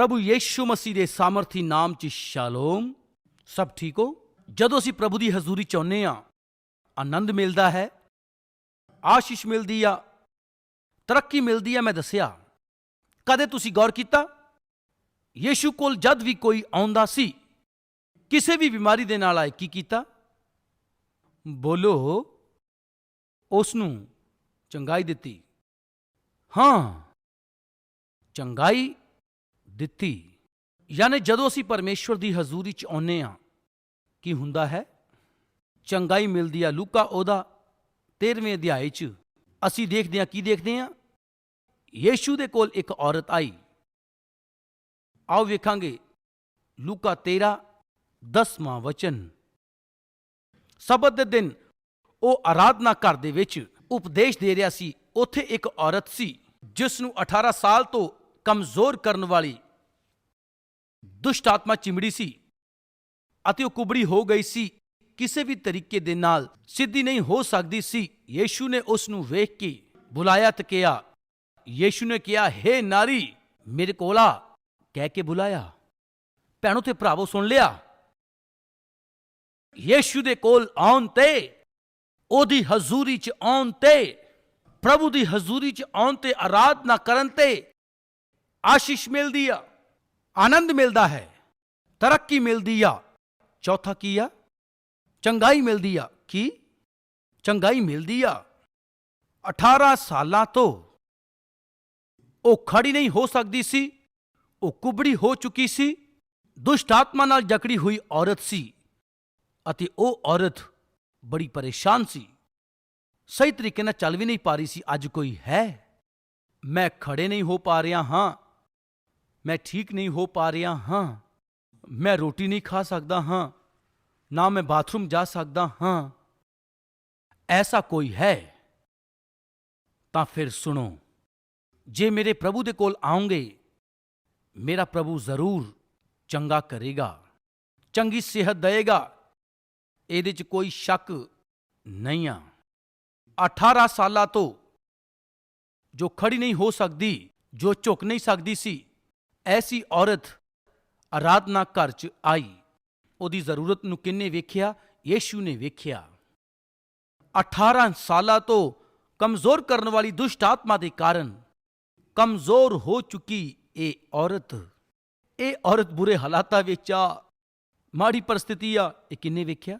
ਪ੍ਰਭੂ ਯੀਸ਼ੂ ਮਸੀਹ ਦੇ ਸਾਮਰਥੀ ਨਾਮ 'ਚ ਸ਼ਾਲੋਮ। ਸਭ ਠੀਕ ਹੋ? ਜਦੋਂ ਅਸੀਂ ਪ੍ਰਭੂ ਦੀ ਹਜ਼ੂਰੀ ਚਾਹੁੰਦੇ ਆਉਂਦੇ ਆ ਆਨੰਦ ਮਿਲਦਾ ਹੈ, ਆਸ਼ੀਸ਼ ਮਿਲਦੀ ਆ, ਤਰੱਕੀ ਮਿਲਦੀ ਆ, ਮੈਂ ਦੱਸਿਆ। ਕਦੇ ਤੁਸੀਂ ਗੌਰ ਕੀਤਾ? ਯੀਸ਼ੂ ਕੋਲ ਜਦ ਵੀ ਕੋਈ ਆਉਂਦਾ ਸੀ, ਕਿਸੇ ਵੀ ਬਿਮਾਰੀ ਦੇ ਨਾਲ ਆਏ, ਕੀ ਕੀਤਾ? ਬੋਲੋ ਉਸ ਨੂੰ ਚੰਗਾਈ ਦਿੱਤੀ। ਹਾਂ, ਚੰਗਾਈ ਦਿੱਤੀ। ਯਾਨੀ ਜਦੋਂ ਅਸੀਂ ਪਰਮੇਸ਼ਵਰ ਦੀ ਹਜ਼ੂਰੀ ਚ ਆਉਂਦੇ ਆ ਕੀ ਹੁੰਦਾ ਹੈ? ਚੰਗਾਈ ਮਿਲਦੀ ਆ ਲੂਕਾ ਉਹਦਾ 13ਵੇਂ ਅਧਿਆਏ ਚ। ਅਸੀਂ ਦੇਖਦੇ ਆ ਕੀ ਦੇਖਦੇ ਆ ਯੀਸ਼ੂ ਦੇ ਕੋਲ ਇੱਕ ਔਰਤ ਆਈ। ਆਓ ਵੇਖਾਂਗੇ, ਲੂਕਾ 13 10ਵਾਂ ਵਚਨ। ਸਬਤ ਦੇ ਦਿਨ ਉਹ ਆਰਾਧਨਾ ਘਰ ਦੇ ਵਿੱਚ ਉਪਦੇਸ਼ ਦੇ ਰਿਹਾ ਸੀ, ਉੱਥੇ ਇੱਕ ਔਰਤ ਸੀ ਜਿਸ ਨੂੰ 18 ਸਾਲ ਤੋਂ ਕਮਜ਼ੋਰ ਕਰਨ ਵਾਲੀ ਦੁਸ਼ਟ ਆਤਮਾ ਚਿਮੜੀ ਸੀ ਅਤੇ ਉਹ ਕੁਬੜੀ ਹੋ ਗਈ ਸੀ। ਕਿਸੇ ਵੀ ਤਰੀਕੇ ਦੇ ਨਾਲ ਸਿੱਧੀ ਨਹੀਂ ਹੋ ਸਕਦੀ ਸੀ। ਯੀਸ਼ੂ ਨੇ ਉਸ ਨੂੰ ਵੇਖ ਕੇ ਬੁਲਾਇਆ ਤੇ ਕਿਹਾ, ਯੀਸ਼ੂ ਨੇ ਕਿਹਾ, ਹੇ ਨਾਰੀ, ਮੇਰੇ ਕੋਲ ਆ। ਕਹਿ ਕੇ ਬੁਲਾਇਆ। ਭੈਣੋ, ਤੇ ਭਰਾਵੋ, ਸੁਣ ਲਿਆ। ਯੀਸ਼ੂ ਦੇ ਕੋਲ ਆਉਣ ਤੇ, ਉਹਦੀ ਹਜ਼ੂਰੀ ਚ ਆਉਣ ਤੇ, ਪ੍ਰਭੂ ਦੀ ਹਜ਼ੂਰੀ ਚ ਆਉਣ ਤੇ, ਆਰਾਧਨਾ ਕਰਨ ਤੇ ਆਸ਼ੀਸ਼ ਮਿਲਦੀ ਆ। ਆਨੰਦ ਮਿਲਦਾ ਹੈ। ਤਰੱਕੀ ਮਿਲਦੀ ਆ। ਚੌਥਾ ਕੀ ਆ? ਚੰਗਾਈ ਮਿਲਦੀ ਆ। ਕੀ? ਚੰਗਾਈ ਮਿਲਦੀ ਆ। 18 ਸਾਲਾਂ ਤੋਂ ਉਹ ਖੜੀ ਨਹੀਂ ਹੋ ਸਕਦੀ ਸੀ। ਉਹ ਕੁਬੜੀ ਹੋ ਚੁੱਕੀ ਸੀ। ਦੁਸ਼ਟ ਆਤਮਾ ਨਾਲ ਜਕੜੀ ਹੋਈ ਔਰਤ ਸੀ ਅਤੇ ਉਹ ਔਰਤ ਬੜੀ ਪਰੇਸ਼ਾਨ ਸੀ। ਸਹੀ ਤਰੀਕੇ ਨਾਲ ਚੱਲ ਵੀ ਨਹੀਂ ਪਾ ਰਹੀ ਸੀ। ਅੱਜ ਕੋਈ ਹੈ? ਮੈਂ ਖੜੇ ਨਹੀਂ ਹੋ ਪਾ ਰਿਹਾ ਹਾਂ। ਮੈਂ ਠੀਕ ਨਹੀਂ ਹੋ ਪਾ ਰਿਹਾ ਹਾਂ। ਮੈਂ ਰੋਟੀ ਨਹੀਂ ਖਾ ਸਕਦਾ ਹਾਂ। ਨਾ ਮੈਂ ਬਾਥਰੂਮ ਜਾ ਸਕਦਾ ਹਾਂ। ਐਸਾ ਕੋਈ ਹੈ? ਤਾਂ ਫਿਰ ਸੁਣੋ, ਜੇ ਮੇਰੇ ਪ੍ਰਭੂ ਦੇ ਕੋਲ ਆਉਂਗੇ, ਮੇਰਾ ਪ੍ਰਭੂ ਜ਼ਰੂਰ ਚੰਗਾ ਕਰੇਗਾ, ਚੰਗੀ ਸਿਹਤ ਦੇਵੇਗਾ। ਇਹਦੇ 'ਚ ਕੋਈ ਸ਼ੱਕ ਨਹੀਂ ਆ। 18 ਸਾਲਾਂ ਤੋਂ ਜੋ ਖੜੀ ਨਹੀਂ ਹੋ ਸਕਦੀ, ਜੋ ਝੁਕ ਨਹੀਂ ਸਕਦੀ ਸੀ ਐਸੀ ਔਰਤ ਆਰਾਧਨਾ ਘਰ 'ਚ ਆਈ। ਉਹਦੀ ਜ਼ਰੂਰਤ ਨੂੰ ਕਿੰਨੇ ਵੇਖਿਆ? ਯੀਸ਼ੂ ਨੇ ਵੇਖਿਆ। 18 ਸਾਲਾਂ ਤੋਂ ਕਮਜ਼ੋਰ ਕਰਨ ਵਾਲੀ ਦੁਸ਼ਟ ਆਤਮਾ ਦੇ ਕਾਰਨ ਕਮਜ਼ੋਰ ਹੋ ਚੁੱਕੀ ਇਹ ਔਰਤ। ਇਹ ਔਰਤ ਬੁਰੇ ਹਾਲਾਤਾਂ ਵਿੱਚ ਆ, ਮਾੜੀ ਪਰਿਸਥਿਤੀ ਆ, ਇਹ ਕਿੰਨੇ ਵੇਖਿਆ?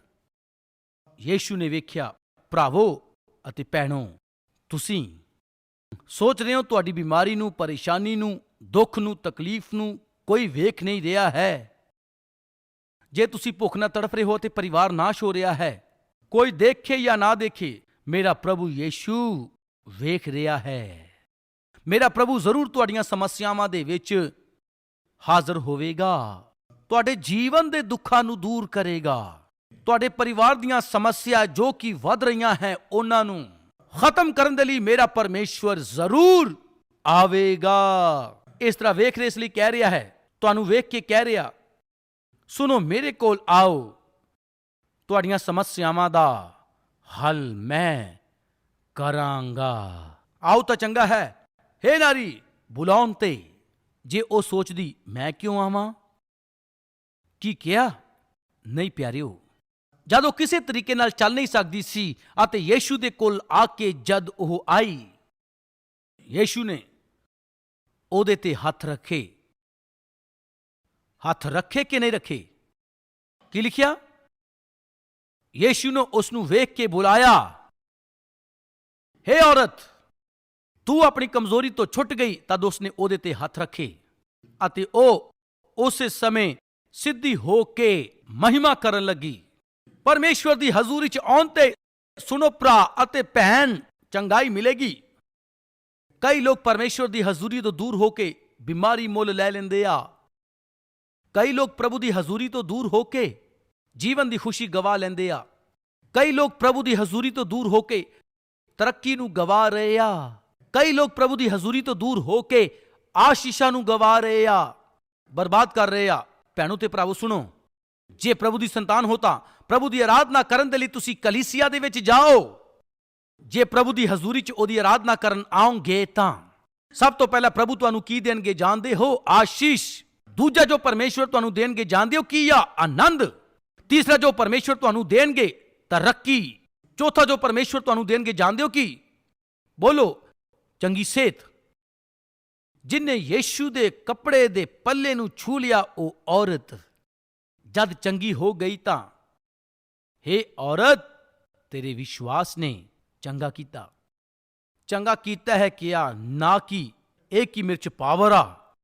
ਯੀਸ਼ੂ ਨੇ ਵੇਖਿਆ, ਭਰਾਵੋ ਅਤੇ ਭੈਣੋ, ਤੁਸੀਂ ਸੋਚ ਰਹੇ ਹੋ ਤੁਹਾਡੀ ਬਿਮਾਰੀ ਨੂੰ, ਪਰੇਸ਼ਾਨੀ ਨੂੰ ਦੁੱਖ ਨੂੰ, ਤਕਲੀਫ ਨੂੰ ਕੋਈ ਵੇਖ ਨਹੀਂ ਰਿਹਾ ਹੈ। ਜੇ ਤੁਸੀਂ ਭੁੱਖ ਨਾਲ ਤੜਫ ਰਹੇ ਹੋ ਤੇ ਪਰਿਵਾਰ ਨਾਸ਼ ਹੋ ਰਿਹਾ ਹੈ, ਕੋਈ ਦੇਖੇ ਜਾਂ ਨਾ ਦੇਖੇ, ਮੇਰਾ ਪ੍ਰਭੂ ਯੀਸ਼ੂ ਵੇਖ ਰਿਹਾ ਹੈ। ਮੇਰਾ ਪ੍ਰਭੂ ਜ਼ਰੂਰ ਤੁਹਾਡੀਆਂ ਸਮੱਸਿਆਵਾਂ ਦੇ ਵਿੱਚ ਹਾਜ਼ਰ ਹੋਵੇਗਾ। ਤੁਹਾਡੇ ਜੀਵਨ ਦੇ ਦੁੱਖਾਂ ਨੂੰ ਦੂਰ ਕਰੇਗਾ। ਤੁਹਾਡੇ ਪਰਿਵਾਰ ਦੀਆਂ ਸਮੱਸਿਆ ਜੋ ਕਿ ਵੱਧ ਰਹੀਆਂ ਹੈ, ਉਹਨਾਂ ਨੂੰ ਖਤਮ ਕਰਨ ਦੇ ਲਈ ਮੇਰਾ ਪਰਮੇਸ਼ਵਰ ਜ਼ਰੂਰ ਆਵੇਗਾ। ਇਸ ਤਰ੍ਹਾਂ ਵੇਖ ਰਹੇ ਇਸ ਲਈ ਕਹਿ ਰਿਹਾ ਹੈ, ਤੁਹਾਨੂੰ ਵੇਖ ਕੇ ਕਹਿ ਰਿਹਾ, ਸੁਣੋ ਮੇਰੇ ਕੋਲ ਆਓ। ਤੁਹਾਡੀਆਂ ਸਮੱਸਿਆਵਾਂ ਦਾ ਹੱਲ ਮੈਂ ਕਰਾਂਗਾ। ਆਓ ਤਾਂ ਚੰਗਾ ਹੈ। ਹੇ ਨਾਰੀ, ਬੁਲਾਉਣ ਤੇ, ਜੇ ਉਹ ਸੋਚਦੀ, ਮੈਂ ਕਿਉਂ ਆਵਾਂ? ਕੀ ਕਿਹਾ? ਨਹੀਂ ਪਿਆਰਿਓ, ਜਦ ਉਹ ਕਿਸੇ ਤਰੀਕੇ ਨਾਲ ਚੱਲ ਨਹੀਂ ਸਕਦੀ ਸੀ, ਅਤੇ ਯੀਸ਼ੂ ਦੇ ਕੋਲ ਆ ਕੇ ਜਦ ਉਹ ਆਈ, ਯੀਸ਼ੂ ਨੇ ਉਹਦੇ ਤੇ ਹੱਥ ਰੱਖੇ। ਹੱਥ ਰੱਖੇ ਕਿ ਨਹੀਂ ਰੱਖੇ? ਕੀ ਲਿਖਿਆ? ਯੀਸ਼ੂ ਨੇ ਉਸ ਨੂੰ ਵੇਖ ਕੇ ਬੁਲਾਇਆ, ਹੇ ਔਰਤ, ਤੂੰ ਆਪਣੀ ਕਮਜ਼ੋਰੀ ਤੋਂ ਛੁੱਟ ਗਈ, ਤਦ ਉਸਨੇ ਉਹਦੇ ਤੇ ਹੱਥ ਰੱਖੇ ਅਤੇ ਉਹ ਉਸੇ ਸਮੇਂ ਸਿੱਧੀ ਹੋ ਕੇ ਮਹਿਮਾ ਕਰਨ ਲੱਗੀ। ਪਰਮੇਸ਼ਵਰ ਦੀ ਹਜ਼ੂਰੀ ਚ ਆਉਣ ਤੇ ਸੁਣੋ ਭਰਾ ਅਤੇ ਭੈਣ, ਚੰਗਾਈ ਮਿਲੇਗੀ। ਕਈ ਲੋਕ ਪਰਮੇਸ਼ਵਰ ਦੀ ਹਜ਼ੂਰੀ ਤੋਂ ਦੂਰ ਹੋ ਕੇ ਬਿਮਾਰੀ ਮੁੱਲ ਲੈ ਲੈਂਦੇ ਆ। ਕਈ ਲੋਕ ਪ੍ਰਭੂ ਦੀ ਹਜ਼ੂਰੀ ਤੋਂ ਦੂਰ ਹੋ ਕੇ ਜੀਵਨ ਦੀ ਖੁਸ਼ੀ ਗਵਾ ਲੈਂਦੇ ਆ। ਕਈ ਲੋਕ ਪ੍ਰਭੂ ਦੀ ਹਜ਼ੂਰੀ ਤੋਂ ਦੂਰ ਹੋ ਕੇ ਤਰੱਕੀ ਨੂੰ ਗਵਾ ਰਹੇ ਆ। ਕਈ ਲੋਕ ਪ੍ਰਭੂ ਦੀ ਹਜ਼ੂਰੀ ਤੋਂ ਦੂਰ ਹੋ ਕੇ ਆਸ਼ੀਸ਼ਾਂ ਨੂੰ ਗਵਾ ਰਹੇ ਆ। ਬਰਬਾਦ ਕਰ ਰਹੇ ਆ। ਭੈਣੋ ਤੇ ਭਰਾਵੋ, ਸੁਣੋ। ਜੇ ਪ੍ਰਭੂ ਦੀ ਸੰਤਾਨ ਹੋ ਤਾਂ ਪ੍ਰਭੂ ਦੀ ਆਰਾਧਨਾ ਕਰਨ ਦੇ ਲਈ ਤੁਸੀਂ ਕਲੀਸਿਆ ਦੇ ਵਿੱਚ ਜਾਓ। ਜੇ ਪ੍ਰਭੂ ਦੀ ਹਜ਼ੂਰੀ 'ਚ ਉਹਦੀ ਆਰਾਧਨਾ ਕਰਨ ਆਉਂਗੇ ਤਾਂ। ਸਭ ਤੋਂ ਪਹਿਲਾਂ ਪ੍ਰਭੂ ਤੁਹਾਨੂੰ ਕੀ ਦੇਣਗੇ ਜਾਣਦੇ ਹੋ? ਆਸ਼ੀਸ਼। ਦੂਜਾ ਜੋ ਪਰਮੇਸ਼ਵਰ ਤੁਹਾਨੂੰ ਦੇਣਗੇ ਜਾਣਦੇ ਹੋ ਕੀ ਆ? ਆਨੰਦ। ਤੀਸਰਾ ਜੋ ਪਰਮੇਸ਼ਵਰ ਤੁਹਾਨੂੰ ਦੇਣਗੇ, ਤਰੱਕੀ। ਚੌਥਾ ਜੋ ਪਰਮੇਸ਼ਵਰ ਤੁਹਾਨੂੰ ਦੇਣਗੇ ਜਾਣਦੇ ਹੋ ਕੀ? ਬੋਲੋ, ਚੰਗੀ ਸਿਹਤ ਜਿਨੇ ਯੀਸ਼ੂ ਦੇ ਕੱਪੜੇ ਦੇ ਪੱਲੇ ਨੂੰ ਛੂ ਲਿਆ, ਉਹ ਔਰਤ। ਜਦ ਚੰਗੀ ਹੋ ਗਈ ਤਾਂ, ਹੇ ਔਰਤ, ਤੇਰੇ ਵਿਸ਼ਵਾਸ ਨੇ। ਚੰਗਾ ਕੀਤਾ। ਚੰਗਾ ਕੀਤਾ ਹੈ ਕਿਹਾ ਨਾ ਕੀ ਇਹ ਕੀ ਮਿਰਚ ਪਾਵਰ ਆ।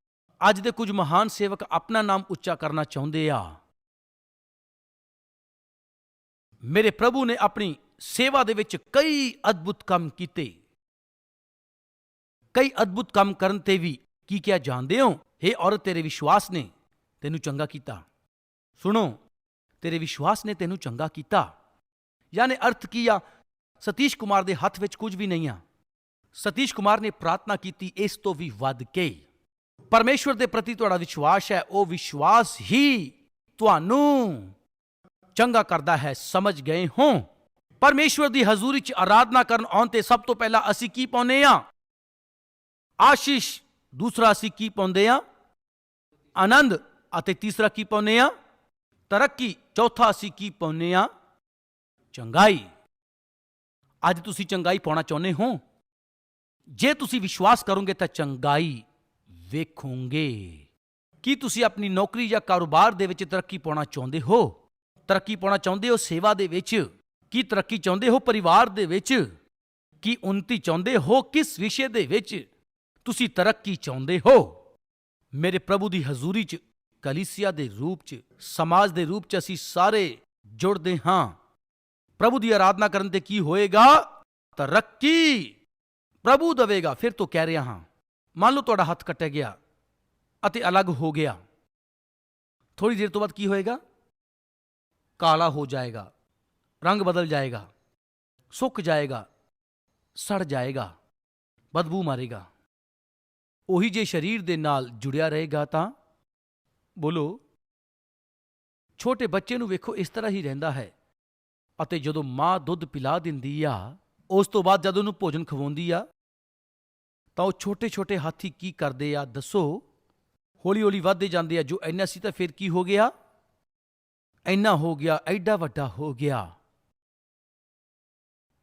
ਅੱਜ ਦੇ ਕੁਝ ਮਹਾਨ ਸੇਵਕ ਆਪਣਾ ਨਾਮ ਉੱਚਾ ਕਰਨਾ ਚਾਹੁੰਦੇ ਆ। ਮੇਰੇ ਪ੍ਰਭੂ ਨੇ ਆਪਣੀ ਸੇਵਾ ਦੇ ਵਿੱਚ ਕਈ ਅਦਭੁਤ ਕੰਮ ਕੀਤੇ। ਕਈ ਅਦਭੁਤ ਕੰਮ ਕਰਨ ਤੇ ਵੀ ਕੀ ਕਿਹਾ ਜਾਣਦੇ ਹੋ? हे ਔਰਤ, ਤੇਰੇ ਵਿਸ਼ਵਾਸ ਨੇ ਤੈਨੂੰ ਚੰਗਾ ਕੀਤਾ। ਸੁਣੋ, ਤੇਰੇ ਵਿਸ਼ਵਾਸ ਨੇ ਤੈਨੂੰ ਚੰਗਾ ਕੀਤਾ। ਯਾਨੀ ਅਰਥ ਕੀ ਆ? ਸਤੀਸ਼ ਕੁਮਾਰ ਦੇ ਹੱਥ ਵਿੱਚ ਕੁਝ ਵੀ ਨਹੀਂ ਆ। ਸਤੀਸ਼ ਕੁਮਾਰ ਨੇ ਪ੍ਰਾਰਥਨਾ ਕੀਤੀ, ਇਸ ਤੋਂ ਵੀ ਵੱਧ ਕੇ। ਪਰਮੇਸ਼ਵਰ ਦੇ ਪ੍ਰਤੀ ਤੁਹਾਡਾ ਵਿਸ਼ਵਾਸ ਹੈ, ਉਹ ਵਿਸ਼ਵਾਸ ਹੀ ਤੁਹਾਨੂੰ ਚੰਗਾ ਕਰਦਾ ਹੈ, ਸਮਝ ਗਏ ਹੋ? ਪਰਮੇਸ਼ਵਰ ਦੀ ਹਜ਼ੂਰੀ 'ਚ ਆਰਾਧਨਾ ਕਰਨ ਆਉਣ ਤੇ ਸਭ ਤੋਂ ਪਹਿਲਾਂ ਅਸੀਂ ਕੀ ਪਾਉਨੇ ਆ ਆਸ਼ੀਸ਼, ਦੂਸਰਾ ਅਸੀਂ ਕੀ ਪਾਉਂਦੇ ਆ ਆਨੰਦ ਅਤੇ ਤੀਸਰਾ ਕੀ ਪਾਉਨੇ ਆ ਤਰੱਕੀ, ਚੌਥਾ ਅਸੀਂ ਕੀ ਪਾਉਨੇ ਆ ਚੰਗਾਈ। ਅੱਜ ਤੁਸੀਂ ਚੰਗਾਈ ਪਾਉਣਾ ਚਾਹੁੰਦੇ ਹੋ? ਜੇ ਤੁਸੀਂ ਵਿਸ਼ਵਾਸ ਕਰੋਗੇ ਤਾਂ ਚੰਗਾਈ ਵੇਖੋਗੇ। ਕੀ ਤੁਸੀਂ ਆਪਣੀ ਨੌਕਰੀ ਜਾਂ ਕਾਰੋਬਾਰ ਦੇ ਵਿੱਚ ਤਰੱਕੀ ਪਾਉਣਾ ਚਾਹੁੰਦੇ ਹੋ? ਤਰੱਕੀ ਪਾਉਣਾ ਚਾਹੁੰਦੇ ਹੋ ਸੇਵਾ ਦੇ ਵਿੱਚ? ਕੀ ਤਰੱਕੀ ਚਾਹੁੰਦੇ ਹੋ ਪਰਿਵਾਰ ਦੇ ਵਿੱਚ? ਕੀ ਉન્નਤੀ ਚਾਹੁੰਦੇ ਹੋ? ਕਿਸ ਵਿਸ਼ੇ ਦੇ ਵਿੱਚ ਤੁਸੀਂ ਤਰੱਕੀ ਚਾਹੁੰਦੇ ਹੋ? ਮੇਰੇ ਪ੍ਰਭੂ ਦੀ ਹਜ਼ੂਰੀ 'ਚ ਕਲੀਸਿਆ ਦੇ ਰੂਪ 'ਚ, ਸਮਾਜ ਦੇ ਰੂਪ 'ਚ ਅਸੀਂ ਸਾਰੇ ਜੁੜਦੇ ਹਾਂ। ਪ੍ਰਭੂ ਦੀ ਆਰਾਧਨਾ ਕਰਨ ਤੇ ਕੀ ਹੋਏਗਾ? ਤਰੱਕੀ! ਪ੍ਰਭੂ ਦਵੇਗਾ, ਫਿਰ ਤੋਂ ਕਹਿ ਰਿਹਾ ਹਾਂ, ਮੰਨ ਲਓ ਤੁਹਾਡਾ ਹੱਥ ਕੱਟਿਆ ਗਿਆ ਅਤੇ ਅਲੱਗ ਹੋ ਗਿਆ। ਥੋੜੀ ਦੇਰ ਤੋਂ ਬਾਅਦ ਕੀ ਹੋਏਗਾ? ਕਾਲਾ ਹੋ ਜਾਏਗਾ, ਰੰਗ ਬਦਲ ਜਾਏਗਾ, ਸੁੱਕ ਜਾਏਗਾ, ਸੜ ਜਾਏਗਾ, ਬਦਬੂ ਮਾਰੇਗਾ। ਉਹੀ ਜੇ ਸਰੀਰ ਦੇ ਨਾਲ ਜੁੜਿਆ ਰਹੇਗਾ ਤਾਂ? ਬੋਲੋ, ਛੋਟੇ ਬੱਚੇ ਨੂੰ ਵੇਖੋ, ਇਸ ਤਰ੍ਹਾਂ ਹੀ ਰਹਿੰਦਾ ਹੈ। ਅਤੇ ਜਦੋਂ ਮਾਂ ਦੁੱਧ ਪਿਲਾ ਦਿੰਦੀ ਆ, ਉਸ ਤੋਂ ਬਾਅਦ ਜਦ ਉਹਨੂੰ ਭੋਜਨ ਖਵਾਉਂਦੀ ਆ, ਤਾਂ ਉਹ ਛੋਟੇ ਛੋਟੇ ਹਾਥੀ ਕੀ ਕਰਦੇ ਆ, ਦੱਸੋ? ਹੌਲੀ ਹੌਲੀ ਵੱਧਦੇ ਜਾਂਦੇ ਆ, ਜੋ ਇੰਨਾ ਸੀ ਤਾਂ ਫਿਰ ਕੀ ਹੋ ਗਿਆ? ਇੰਨਾ ਹੋ ਗਿਆ, ਐਡਾ ਵੱਡਾ ਹੋ ਗਿਆ।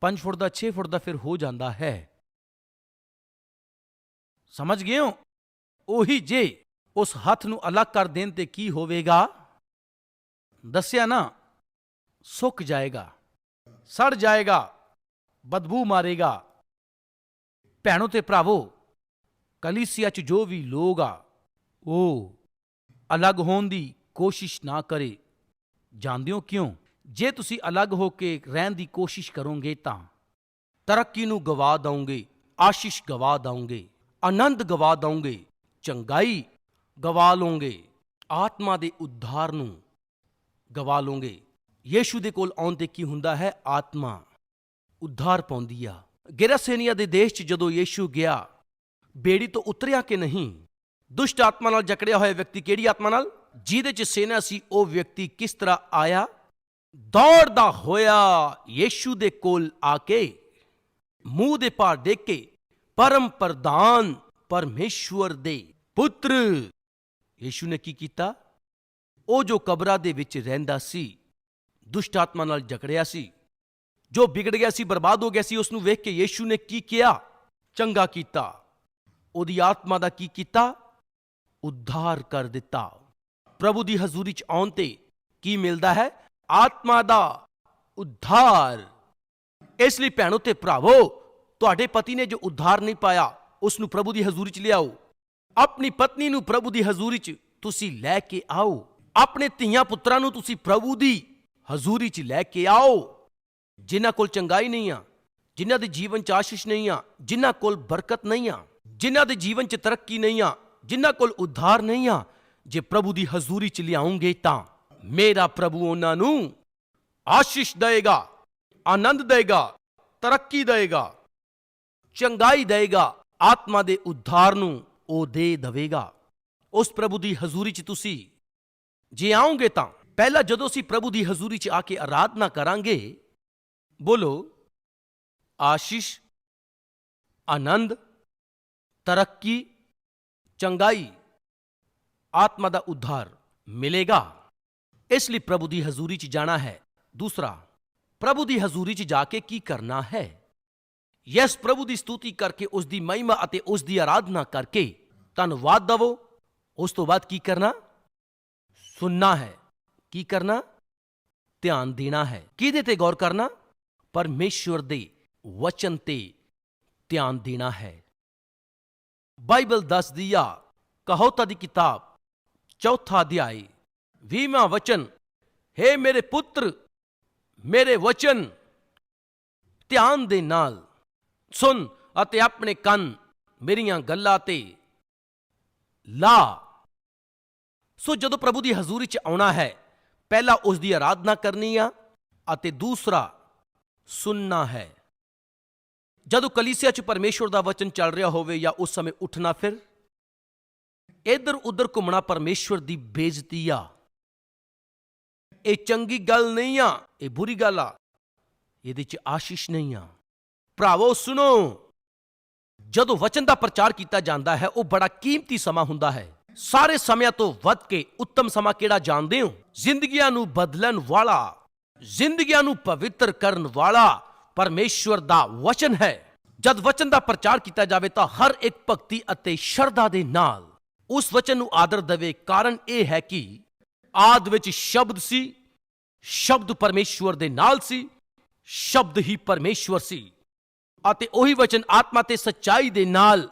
5 ਫੁੱਟ ਦਾ 6 ਫੁੱਟ ਦਾ ਫਿਰ ਹੋ ਜਾਂਦਾ ਹੈ। ਸਮਝ ਗਏ ਹੋ? ਉਹੀ ਜੇ ਉਸ ਹੱਥ ਨੂੰ ਅਲੱਗ ਕਰ ਦੇਣ ਤੇ ਕੀ ਹੋਵੇਗਾ? ਦੱਸਿਆ ਨਾ ਸੁੱਕ ਜਾਏਗਾ, ਸੜ ਜਾਏਗਾ, ਬਦਬੂ ਮਾਰੇਗਾ। ਭੈਣੋ ਤੇ ਭਰਾਵੋ, ਕਲੀਸਿਆ 'ਚ ਜੋ ਵੀ ਲੋਗ ਆ, ਉਹ ਅਲੱਗ ਹੋਣ ਦੀ ਕੋਸ਼ਿਸ਼ ਨਾ ਕਰੇ। ਜਾਣਦੇ ਹੋ ਕਿਉਂ? ਜੇ ਤੁਸੀਂ ਅਲੱਗ ਹੋ ਕੇ ਰਹਿਣ ਦੀ ਕੋਸ਼ਿਸ਼ ਕਰੋਗੇ ਤਾਂ ਤਰੱਕੀ ਨੂੰ ਗਵਾ ਦਵੋਗੇ, ਆਸ਼ੀਸ਼ ਗਵਾ ਦਵੋਗੇ, ਆਨੰਦ ਗਵਾ ਦਵੋਗੇ, ਚੰਗਾਈ ਗਵਾ ਲਓਗੇ ਆਤਮਾ ਦੇ ਉਧਾਰ ਨੂੰ ਗਵਾ ਲਓਗੇ ਯੇਸ਼ੂ ਦੇ ਕੋਲ ਆਉਣ ਤੇ ਕੀ ਹੁੰਦਾ ਹੈ? ਆਤਮਾ ਉਧਾਰ ਪਾਉਂਦੀ ਆ। ਗੇਰਸੇਨੀਆ ਦੇ ਦੇਸ਼ 'ਚ ਜਦੋਂ ਯੇਸ਼ੂ ਗਿਆ, ਬੇੜੀ ਤੋਂ ਉਤਰਿਆ ਕਿ ਨਹੀਂ? ਦੁਸ਼ਟ ਆਤਮਾ ਨਾਲ ਜਕੜਿਆ ਹੋਇਆ ਵਿਅਕਤੀ ਕਿਹੜੀ ਆਤਮਾ ਨਾਲ? ਜਿਹਦੇ 'ਚ ਸੇਨਾ ਸੀ, ਉਹ ਵਿਅਕਤੀ ਕਿਸ ਤਰ੍ਹਾਂ ਆਇਆ? ਦੌੜਦਾ ਹੋਇਆ ਯੇਸ਼ੂ ਦੇ ਕੋਲ ਆ ਕੇ ਮੂੰਹ ਦੇ ਪਾਰ ਦੇਖ ਕੇ ਪਰਮ ਪ੍ਰਧਾਨ ਪਰਮੇਸ਼ਵਰ ਦੇ ਪੁੱਤਰ। ਯੇਸ਼ੂ ਨੇ ਕੀ ਕੀਤਾ? ਉਹ ਜੋ ਕਬਰਾਂ ਦੇ ਵਿੱਚ ਰਹਿੰਦਾ ਸੀ ਦੁਸ਼ਟ ਆਤਮਾ ਨਾਲ ਜਕੜਿਆ ਸੀ। ਜੋ ਵਿਗੜ ਗਿਆ ਸੀ, ਬਰਬਾਦ ਹੋ ਗਿਆ ਸੀ ਉਸ ਨੂੰ ਵੇਖ ਕੇ ਯੀਸ਼ੂ ਨੇ ਕੀ ਕਿਹਾ? ਚੰਗਾ ਕੀਤਾ। ਉਹਦੀ ਆਤਮਾ ਦਾ ਕੀ ਕੀਤਾ? ਉਧਾਰ ਕਰ ਦਿੱਤਾ। ਪ੍ਰਭੂ ਦੀ ਹਜ਼ੂਰੀ ਚ ਆਉਣ ਤੇ ਕੀ ਮਿਲਦਾ ਹੈ? ਆਤਮਾ ਦਾ ਉਧਾਰ। ਇਸ ਲਈ ਭੈਣੋ ਤੇ ਭਰਾਵੋ, ਤੁਹਾਡੇ ਪਤੀ ਨੇ ਜੋ ਉਧਾਰ ਨਹੀਂ ਪਾਇਆ ਉਸ ਨੂੰ ਪ੍ਰਭੂ ਦੀ ਹਜ਼ੂਰੀ ਚ ਲਿਆਓ। ਆਪਣੀ ਪਤਨੀ ਨੂੰ ਪ੍ਰਭੂ ਦੀ ਹਜ਼ੂਰੀ ਚ ਤੁਸੀਂ ਲੈ ਕੇ ਆਓ। ਆਪਣੇ ਧੀਆਂ ਪੁੱਤਰਾਂ ਨੂੰ ਤੁਸੀਂ ਪ੍ਰਭੂ ਦੀ ਹਜ਼ੂਰੀ 'ਚ ਲੈ ਕੇ ਆਓ। ਜਿਨ੍ਹਾਂ ਕੋਲ ਚੰਗਾਈ ਨਹੀਂ ਆ, ਜਿਨ੍ਹਾਂ ਦੇ ਜੀਵਨ 'ਚ ਆਸ਼ਿਸ਼ ਨਹੀਂ ਆ, ਜਿਨ੍ਹਾਂ ਕੋਲ ਬਰਕਤ ਨਹੀਂ ਆ, ਜਿਨ੍ਹਾਂ ਦੇ ਜੀਵਨ 'ਚ ਤਰੱਕੀ ਨਹੀਂ ਆ, ਜਿਨ੍ਹਾਂ ਕੋਲ ਉਧਾਰ ਨਹੀਂ ਆ, ਜੇ ਪ੍ਰਭੂ ਦੀ ਹਜ਼ੂਰੀ 'ਚ ਲਿਆਉਂਗੇ ਤਾਂ ਮੇਰਾ ਪ੍ਰਭੂ ਉਹਨਾਂ ਨੂੰ ਆਸ਼ਿਸ਼ ਦੇਗਾ, ਆਨੰਦ ਦੇਗਾ, ਤਰੱਕੀ ਦੇਗਾ, ਚੰਗਾਈ ਦੇਗਾ, ਆਤਮਾ ਦੇ ਉਧਾਰ ਨੂੰ ਉਹ ਦੇ ਦੇਵੇਗਾ। ਉਸ ਪ੍ਰਭੂ ਦੀ ਹਜ਼ੂਰੀ 'ਚ ਤੁਸੀਂ ਜੇ ਆਉਂਗੇ ਤਾਂ ਪਹਿਲਾਂ ਜਦੋਂ ਅਸੀਂ ਪ੍ਰਭੂ ਦੀ ਹਜ਼ੂਰੀ 'ਚ ਆ ਕੇ ਆਰਾਧਨਾ ਕਰਾਂਗੇ, ਬੋਲੋ, ਆਸ਼ੀਸ਼, ਆਨੰਦ, ਤਰੱਕੀ, ਚੰਗਾਈ, ਆਤਮਾ ਦਾ ਉਧਾਰ ਮਿਲੇਗਾ। ਇਸ ਲਈ ਪ੍ਰਭੂ ਦੀ ਹਜ਼ੂਰੀ 'ਚ ਜਾਣਾ ਹੈ। ਦੂਸਰਾ, ਪ੍ਰਭੂ ਦੀ ਹਜ਼ੂਰੀ 'ਚ ਜਾ ਕੇ ਕੀ ਕਰਨਾ ਹੈ? ਯਸ, ਪ੍ਰਭੂ ਦੀ ਸਤੁਤੀ ਕਰਕੇ, ਉਸ ਦੀ ਮਹਿਮਾ ਅਤੇ ਉਸ ਦੀ ਆਰਾਧਨਾ ਕਰਕੇ ਧੰਨਵਾਦ ਦਵੋ। ਉਸ ਤੋਂ ਬਾਅਦ ਕੀ ਕਰਨਾ? ਸੁਣਨਾ ਹੈ। ਕੀ ਕਰਨਾ? ਧਿਆਨ ਦੇਣਾ ਹੈ। ਕਿਹਦੇ ਤੇ ਗੌਰ ਕਰਨਾ? ਪਰਮੇਸ਼ਵਰ ਦੇ ਵਚਨ ਤੇ ਧਿਆਨ ਦੇਣਾ ਹੈ। ਬਾਈਬਲ ਦੱਸਦੀ ਆ ਕਹੋਤਾ ਦੀ ਕਿਤਾਬ, ਚੌਥਾ ਅਧਿਆਇ 20ਵਾਂ ਵਚਨ, ਹੈ ਮੇਰੇ ਪੁੱਤਰ, ਮੇਰੇ ਵਚਨ, ਧਿਆਨ ਦੇ ਨਾਲ ਸੁਣ ਅਤੇ ਆਪਣੇ ਕੰਨ ਮੇਰੀਆਂ ਗੱਲਾਂ ਤੇ ਲਾ। ਸੋ ਜਦੋਂ ਪ੍ਰਭੂ ਦੀ ਹਜ਼ੂਰੀ 'ਚ ਆਉਣਾ ਹੈ ਪਹਿਲਾ ਉਸ ਦੀ ਆਰਾਧਨਾ ਕਰਨੀ ਆ ਅਤੇ ਦੂਸਰਾ ਸੁਣਨਾ ਹੈ। ਜਦੋਂ ਕਲੀਸਿਆ 'ਚ ਪਰਮੇਸ਼ਵਰ ਦਾ ਵਚਨ ਚੱਲ ਰਿਹਾ ਹੋਵੇ ਜਾਂ ਉਸ ਸਮੇਂ ਉੱਠਣਾ ਫਿਰ, ਇੱਧਰ ਉੱਧਰ ਘੁੰਮਣਾ ਪਰਮੇਸ਼ਵਰ ਦੀ ਬੇਇੱਜ਼ਤੀ ਆ। ਇਹ ਚੰਗੀ ਗੱਲ ਨਹੀਂ ਆ, ਇਹ ਬੁਰੀ ਗੱਲ ਆ, ਇਹਦੇ 'ਚ ਆਸ਼ੀਸ਼ ਨਹੀਂ ਆ। ਭਰਾਵੋ, ਸੁਣੋ! ਜਦੋਂ ਵਚਨ ਦਾ ਪ੍ਰਚਾਰ ਕੀਤਾ ਜਾਂਦਾ ਹੈ, ਉਹ ਬੜਾ ਕੀਮਤੀ ਸਮਾਂ ਹੁੰਦਾ ਹੈ। ਸਾਰੇ ਸਮਿਆਂ ਤੋਂ ਵੱਧ ਕੇ ਉੱਤਮ ਸਮਾਂ ਕਿਹੜਾ ਜਾਣਦੇ ਹੋ? ਜ਼ਿੰਦਗੀਆਂ ਨੂੰ ਬਦਲਣ ਵਾਲਾ, ਜ਼ਿੰਦਗੀਆਂ ਨੂੰ ਪਵਿੱਤਰ ਕਰਨ ਵਾਲਾ ਪਰਮੇਸ਼ਵਰ ਦਾ ਵਚਨ ਹੈ। ਜਦ ਵਚਨ ਦਾ ਪ੍ਰਚਾਰ ਕੀਤਾ ਜਾਵੇ ਤਾਂ ਹਰ ਇੱਕ ਭਗਤੀ ਅਤੇ ਸ਼ਰਧਾ ਦੇ ਨਾਲ ਉਸ ਵਚਨ ਨੂੰ ਆਦਰ ਦੇਵੇ। ਕਾਰਨ ਇਹ ਹੈ ਕਿ ਆਦ ਵਿੱਚ ਸ਼ਬਦ ਸੀ, ਸ਼ਬਦ ਪਰਮੇਸ਼ਵਰ ਦੇ ਨਾਲ ਸੀ, ਸ਼ਬਦ ਹੀ ਪਰਮੇਸ਼ਵਰ ਸੀ। ਅਤੇ ਉਹੀ ਵਚਨ ਆਤਮਾ ਤੇ ਸੱਚਾਈ ਦੇ ਨਾਲ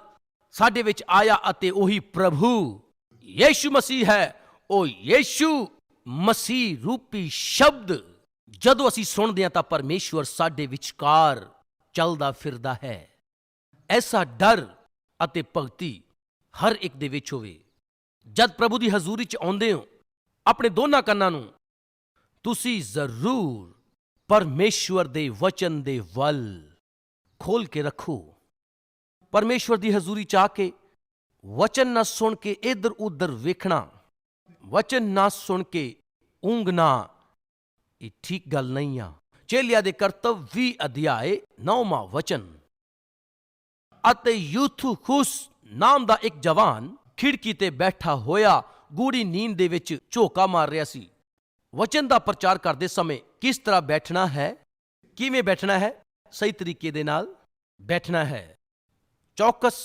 ਸਾਡੇ ਵਿੱਚ ਆਇਆ ਅਤੇ ਉਹੀ ਪ੍ਰਭੂ ਯੀਸ਼ੂ ਮਸੀਹ ਹੈ, ਉਹ ਯੀਸ਼ੂ ਮਸੀਹ ਰੂਪੀ ਸ਼ਬਦ। ਜਦੋਂ ਅਸੀਂ ਸੁਣਦੇ ਹਾਂ ਤਾਂ ਪਰਮੇਸ਼ਵਰ ਸਾਡੇ ਵਿਚਕਾਰ ਚੱਲਦਾ ਫਿਰਦਾ ਹੈ। ਐਸਾ ਡਰ ਅਤੇ ਭਗਤੀ ਹਰ ਇੱਕ ਦੇ ਵਿੱਚ ਹੋਵੇ। ਜਦ ਪ੍ਰਭੂ ਦੀ ਹਜ਼ੂਰੀ 'ਚ ਆਉਂਦੇ ਹੋ, ਆਪਣੇ ਦੋਨਾਂ ਕੰਨਾਂ ਨੂੰ, ਤੁਸੀਂ ਜ਼ਰੂਰ ਪਰਮੇਸ਼ਵਰ ਦੇ ਵਚਨ ਦੇ ਵੱਲ ਖੋਲ ਕੇ ਰੱਖੋ। ਪਰਮੇਸ਼ਵਰ ਦੀ ਹਜ਼ੂਰੀ ਚ ਆ ਕੇ ਵਚਨ ਨਾ ਸੁਣ ਕੇ ਇੱਧਰ ਉਧਰ ਵੇਖਣਾ ਵਚਨ ਨਾ ਸੁਣ ਕੇ ਉਂਗਣਾ ਇਹ ਠੀਕ ਗੱਲ ਨਹੀਂ ਆ ਚੇਲਿਆ ਦੇ ਕਰਤਵ 20 ਅਧਿਆਏ 9ਵਾਂ ਵਚਨ ਅਤੇ ਯੂਥੂ ਖੁਸ ਨਾਮ ਦਾ ਇੱਕ ਜਵਾਨ ਖਿੜਕੀ ਤੇ ਬੈਠਾ ਹੋਇਆ ਗੂੜੀ ਨੀਂਦ ਦੇ ਵਿੱਚ ਝੋਕਾ ਮਾਰ ਰਿਹਾ ਸੀ ਵਚਨ ਦਾ ਪ੍ਰਚਾਰ ਕਰਦੇ ਸਮੇਂ ਕਿਸ ਤਰ੍ਹਾਂ ਬੈਠਣਾ ਹੈ ਕਿਵੇਂ ਬੈਠਣਾ ਹੈ ਸਹੀ ਤਰੀਕੇ ਦੇ ਨਾਲ ਬੈਠਣਾ ਹੈ ਚੌਕਸ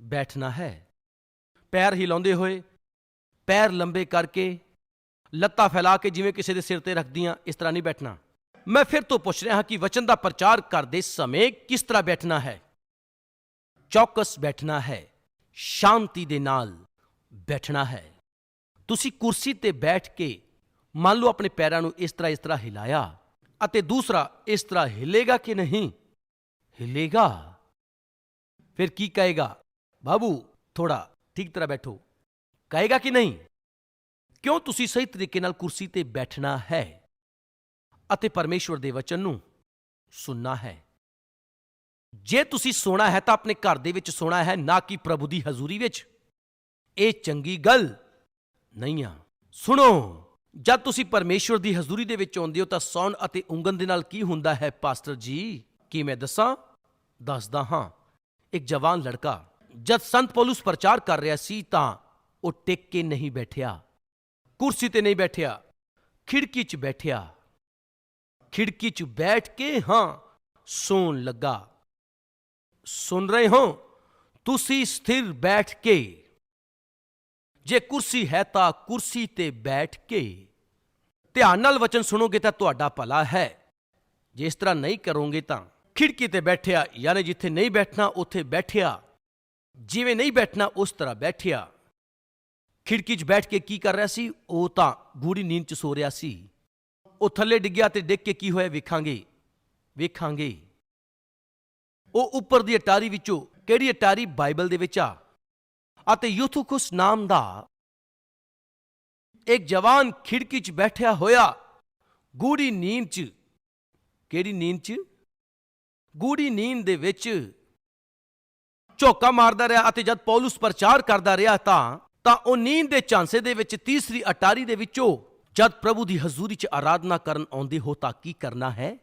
ਬੈਠਣਾ ਹੈ। ਪੈਰ ਹਿਲਾਉਂਦੇ ਹੋਏ ਪੈਰ ਲੰਬੇ ਕਰਕੇ ਲੱਤਾਂ ਫੈਲਾ ਕੇ ਜਿਵੇਂ ਕਿਸੇ ਦੇ ਸਿਰ ਤੇ ਰੱਖਦੀਆਂ, ਇਸ ਤਰ੍ਹਾਂ ਨਹੀਂ ਬੈਠਣਾ। ਮੈਂ ਫਿਰ ਤੋਂ ਪੁੱਛ ਰਿਹਾ ਹਾਂ ਕਿ ਵਚਨ ਦਾ ਪ੍ਰਚਾਰ ਕਰਦੇ ਸਮੇਂ ਕਿਸ ਤਰ੍ਹਾਂ ਬੈਠਣਾ ਹੈ। ਚੌਕਸ ਬੈਠਣਾ ਹੈ, ਸ਼ਾਂਤੀ ਦੇ ਨਾਲ ਬੈਠਣਾ ਹੈ। ਤੁਸੀਂ ਕੁਰਸੀ ਤੇ ਬੈਠ ਕੇ ਮੰਨ ਲਓ ਆਪਣੇ ਪੈਰਾਂ ਨੂੰ ਇਸ ਤਰ੍ਹਾਂ ਇਸ ਤਰ੍ਹਾਂ ਹਿਲਾਇਆ ਅਤੇ ਦੂਸਰਾ ਇਸ ਤਰ੍ਹਾਂ ਹਿਲੇਗਾ ਕਿ ਨਹੀਂ? ਹਿਲੇਗਾ। ਫਿਰ ਕੀ ਕਹੇਗਾ? ਬਾਬੂ ਥੋੜਾ ਠੀਕ ਤਰ੍ਹਾਂ ਬੈਠੋ ਕਹੇਗਾ ਕਿ ਨਹੀਂ ਕਿਉਂ ਤੁਸੀਂ ਸਹੀ ਤਰੀਕੇ ਨਾਲ ਕੁਰਸੀ ਤੇ ਬੈਠਣਾ ਹੈ ਅਤੇ ਪਰਮੇਸ਼ਵਰ ਦੇ ਵਚਨ ਨੂੰ ਸੁਣਨਾ ਹੈ ਜੇ ਤੁਸੀਂ ਸੋਣਾ ਹੈ ਤਾਂ ਆਪਣੇ ਘਰ ਦੇ ਵਿੱਚ ਸੋਣਾ ਹੈ ਨਾ ਕਿ ਪ੍ਰਭੂ ਦੀ ਹਜ਼ੂਰੀ ਵਿੱਚ ਇਹ ਚੰਗੀ ਗੱਲ ਨਹੀਂ ਆ ਸੁਣੋ ਜਦ ਤੁਸੀਂ ਪਰਮੇਸ਼ਵਰ ਦੀ ਹਜ਼ੂਰੀ ਦੇ ਵਿੱਚ ਆਉਂਦੇ ਹੋ ਤਾਂ ਸੌਣ ਅਤੇ ਉਂਗਨ ਦੇ ਨਾਲ ਕੀ ਹੁੰਦਾ ਹੈ ਪਾਸਟਰ ਜੀ ਕੀ ਮੈਂ ਦੱਸਾਂ ਦੱਸਦਾ ਹਾਂ ਇੱਕ ਜਵਾਨ ਲੜਕਾ ਜਦ ਸੰਤ ਪੌਲਸ ਪ੍ਰਚਾਰ ਕਰ ਰਿਹਾ ਸੀ ਤਾਂ ਉਹ ਟਿਕ ਕੇ ਨਹੀਂ ਬੈਠਿਆ, ਕੁਰਸੀ ਤੇ ਨਹੀਂ ਬੈਠਿਆ, ਖਿੜਕੀ 'ਚ ਬੈਠਿਆ। ਖਿੜਕੀ 'ਚ ਬੈਠ ਕੇ ਹਾਂ ਸੌਣ ਲੱਗਾ। ਸੁਣ ਰਹੇ ਹੋ, ਤੁਸੀਂ ਸਥਿਰ ਬੈਠ ਕੇ। ਜੇ ਕੁਰਸੀ ਹੈ ਤਾਂ ਕੁਰਸੀ ਤੇ ਬੈਠ ਕੇ। ਧਿਆਨ ਨਾਲ ਵਚਨ ਸੁਣੋਗੇ ਤਾਂ ਤੁਹਾਡਾ ਭਲਾ ਹੈ। ਜੇ ਇਸ ਤਰ੍ਹਾਂ ਨਹੀਂ ਕਰੋਗੇ ਤਾਂ ਖਿੜਕੀ ਤੇ ਬੈਠਿਆ, ਯਾਨੀ ਜਿੱਥੇ ਨਹੀਂ ਬੈਠਣਾ, ਉੱਥੇ ਬੈਠਿਆ। ਜਿਵੇਂ ਨਹੀਂ ਬੈਠਣਾ ਉਸ ਤਰ੍ਹਾਂ ਬੈਠਿਆ। ਖਿੜਕੀ 'ਚ ਬੈਠ ਕੇ ਕੀ ਕਰ ਰਿਹਾ ਸੀ? ਉਹ ਤਾਂ ਗੂੜੀ ਨੀਂਦ 'ਚ ਸੋ ਰਿਹਾ ਸੀ। ਉਹ ਥੱਲੇ ਡਿੱਗਿਆ ਤੇ ਡਿੱਗ ਕੇ ਕੀ ਹੋਇਆ ਵੇਖਾਂਗੇ। ਵੇਖਾਂਗੇ। ਉਹ ਉੱਪਰ ਦੀ ਅਟਾਰੀ ਵਿੱਚੋਂ ਕਿਹੜੀ ਅਟਾਰੀ? ਬਾਈਬਲ ਦੇ ਵਿੱਚ ਆ। ਅਤੇ ਯੂਥੂਕੁਸ ਨਾਮ ਦਾ ਇੱਕ ਜਵਾਨ ਖਿੜਕੀ 'ਚ ਬੈਠਿਆ ਹੋਇਆ। ਗੂੜੀ ਨੀਂਦ 'ਚ। ਕਿਹੜੀ ਨੀਂਦ 'ਚ? ਗੂੜੀ ਨੀਂਦ ਦੇ ਵਿੱਚ ਝੋਕਾ ਮਾਰਦਾ ਰਿਹਾ ਅਤੇ ਜਦ ਪੌਲਸ ਪ੍ਰਚਾਰ ਕਰਦਾ ਰਿਹਾ ਤਾਂ ਤਾਂ ਉਹ ਨੀਂਦ ਦੇ ਝਾਂਸੇ ਦੇ ਵਿੱਚ ਤੀਸਰੀ ਅਟਾਰੀ ਦੇ ਵਿੱਚੋਂ ਜਦ ਪ੍ਰਭੂ ਦੀ ਹਜ਼ੂਰੀ 'ਚ ਆਰਾਧਨਾ ਕਰਨ ਆਉਂਦੇ ਹੋ ਤਾਂ ਕੀ ਕਰਨਾ ਹੈ?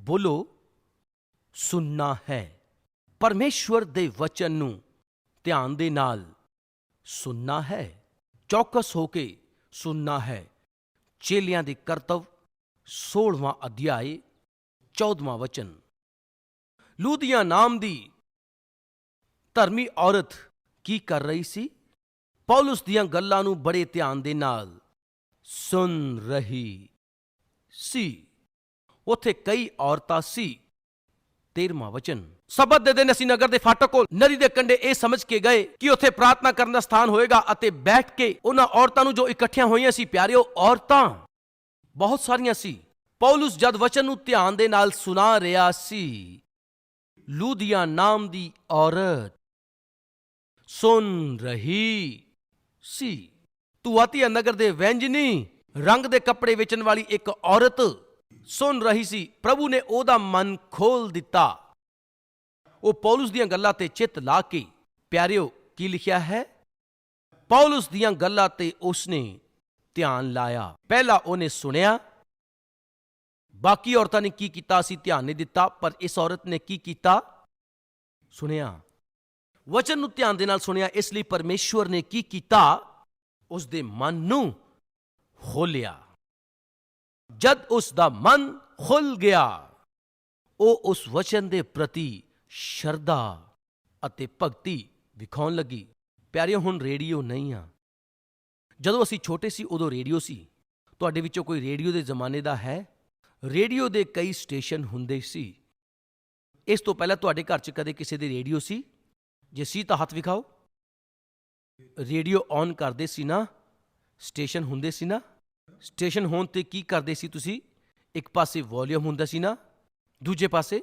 ਬੋਲੋ, ਸੁਣਨਾ ਹੈ। ਪਰਮੇਸ਼ਵਰ ਦੇ ਵਚਨ ਨੂੰ ਧਿਆਨ ਦੇ ਨਾਲ ਸੁਣਨਾ ਹੈ। ਚੌਕਸ ਹੋ ਕੇ ਸੁਣਨਾ ਹੈ। ਚੇਲਿਆਂ ਦੇ ਕਰਤਵ 16ਵਾਂ ਅਧਿਆਏ 14ਵਾਂ ਵਚਨ। ਲੂਦੀਆ ਨਾਮ ਦੀ ਧਰਮੀ ਔਰਤ ਕੀ ਕਰ ਰਹੀ ਸੀ? ਪੌਲਸ ਦੀਆਂ ਗੱਲਾਂ ਨੂੰ ਬੜੇ ਧਿਆਨ ਦੇ ਨਾਲ ਸੁਣ ਰਹੀ ਸੀ। ਉੱਥੇ ਕਈ ਔਰਤਾਂ ਸੀ। 13ਵਾਂ ਵਚਨ ਸਬਤ ਦੇ ਦਿਨ ਅਸੀਂ ਨਗਰ ਦੇ ਫਾਟਕ ਕੋਲ ਨਦੀ ਦੇ ਕੰਢੇ ਇਹ ਸਮਝ ਕੇ ਗਏ ਕਿ ਉੱਥੇ ਪ੍ਰਾਰਥਨਾ ਕਰਨ ਦਾ ਸਥਾਨ ਹੋਏਗਾ ਅਤੇ ਬੈਠ ਕੇ ਉਹਨਾਂ ਔਰਤਾਂ ਨੂੰ ਜੋ ਇਕੱਠੀਆਂ ਹੋਈਆਂ ਸੀ, ਪਿਆਰਿਓ ਔਰਤਾਂ, ਬਹੁਤ ਸਾਰੀਆਂ ਸੀ। ਪੌਲਸ ਜਦ ਵਚਨ ਨੂੰ ਧਿਆਨ ਦੇ ਨਾਲ ਸੁਣਾ ਰਿਹਾ ਸੀ, ਲੂਦੀਆ ਨਾਮ ਦੀ ਔਰਤ ਸੁਣ ਰਹੀ ਸੀ। ਤੁਆਤੀਆ ਨਗਰ ਦੇ ਵੈਂਜਨੀ ਰੰਗ ਦੇ ਕੱਪੜੇ ਵੇਚਣ ਵਾਲੀ ਇੱਕ ਔਰਤ ਸੁਣ ਰਹੀ ਸੀ। ਪ੍ਰਭੂ ਨੇ ਉਹਦਾ ਮਨ ਖੋਲ ਦਿੱਤਾ। ਉਹ ਪੌਲਸ ਦੀਆਂ ਗੱਲਾਂ ਤੇ ਚਿੱਤ ਲਾ ਕੇ, ਪਿਆਰਿਓ, ਕੀ ਲਿਖਿਆ ਹੈ? ਪੌਲਸ ਦੀਆਂ ਗੱਲਾਂ ਤੇ ਉਸਨੇ ਧਿਆਨ ਲਾਇਆ। ਪਹਿਲਾਂ ਉਹਨੇ ਸੁਣਿਆ, ਬਾਕੀ ਔਰਤਾਂ ਨੇ ਕੀ ਕੀਤਾ ਅਸੀਂ ਧਿਆਨ ਨਹੀਂ ਦਿੱਤਾ, ਪਰ ਇਸ ਔਰਤ ਨੇ ਕੀ ਕੀਤਾ? ਸੁਣਿਆ ਵਚਨ ਨੂੰ ਧਿਆਨ ਦੇ ਨਾਲ ਸੁਣਿਆ, ਇਸ ਲਈ ਪਰਮੇਸ਼ਵਰ ਨੇ ਕੀ ਕੀਤਾ? ਉਸ ਦੇ ਮਨ ਨੂੰ ਖੋਲਿਆ ਜਦ ਉਸ ਦਾ ਮਨ ਖੁੱਲ ਗਿਆ, ਉਹ ਉਸ ਵਚਨ ਦੇ ਪ੍ਰਤੀ ਸ਼ਰਧਾ ਅਤੇ ਭਗਤੀ ਵਿਖਾਉਣ ਲੱਗੀ। ਪਿਆਰਿਓ, ਹੁਣ ਰੇਡੀਓ ਨਹੀਂ ਆ। ਜਦੋਂ ਅਸੀਂ ਛੋਟੇ ਸੀ, ਉਦੋਂ ਰੇਡੀਓ ਸੀ। ਤੁਹਾਡੇ ਵਿੱਚੋਂ ਕੋਈ ਰੇਡੀਓ ਦੇ ਜ਼ਮਾਨੇ ਦਾ ਹੈ? ਰੇਡੀਓ ਦੇ ਕਈ ਸਟੇਸ਼ਨ ਹੁੰਦੇ ਸੀ। ਇਸ ਤੋਂ ਪਹਿਲਾਂ ਤੁਹਾਡੇ ਘਰ 'ਚ ਕਦੇ ਕਿਸੇ ਦੇ ਰੇਡੀਓ ਸੀ? ਜੇ ਸੀ ਤਾਂ ਹੱਥ ਵਿਖਾਓ। ਰੇਡੀਓ ਔਨ ਕਰਦੇ ਸੀ ਨਾ, ਸਟੇਸ਼ਨ ਹੁੰਦੇ ਸੀ ਨਾ, ਸਟੇਸ਼ਨ ਹੋਣ ਤੇ ਕੀ ਕਰਦੇ ਸੀ ਤੁਸੀਂ? ਇੱਕ ਪਾਸੇ ਵੋਲਿਊਮ ਹੁੰਦਾ ਸੀ ਨਾ, ਦੂਜੇ ਪਾਸੇ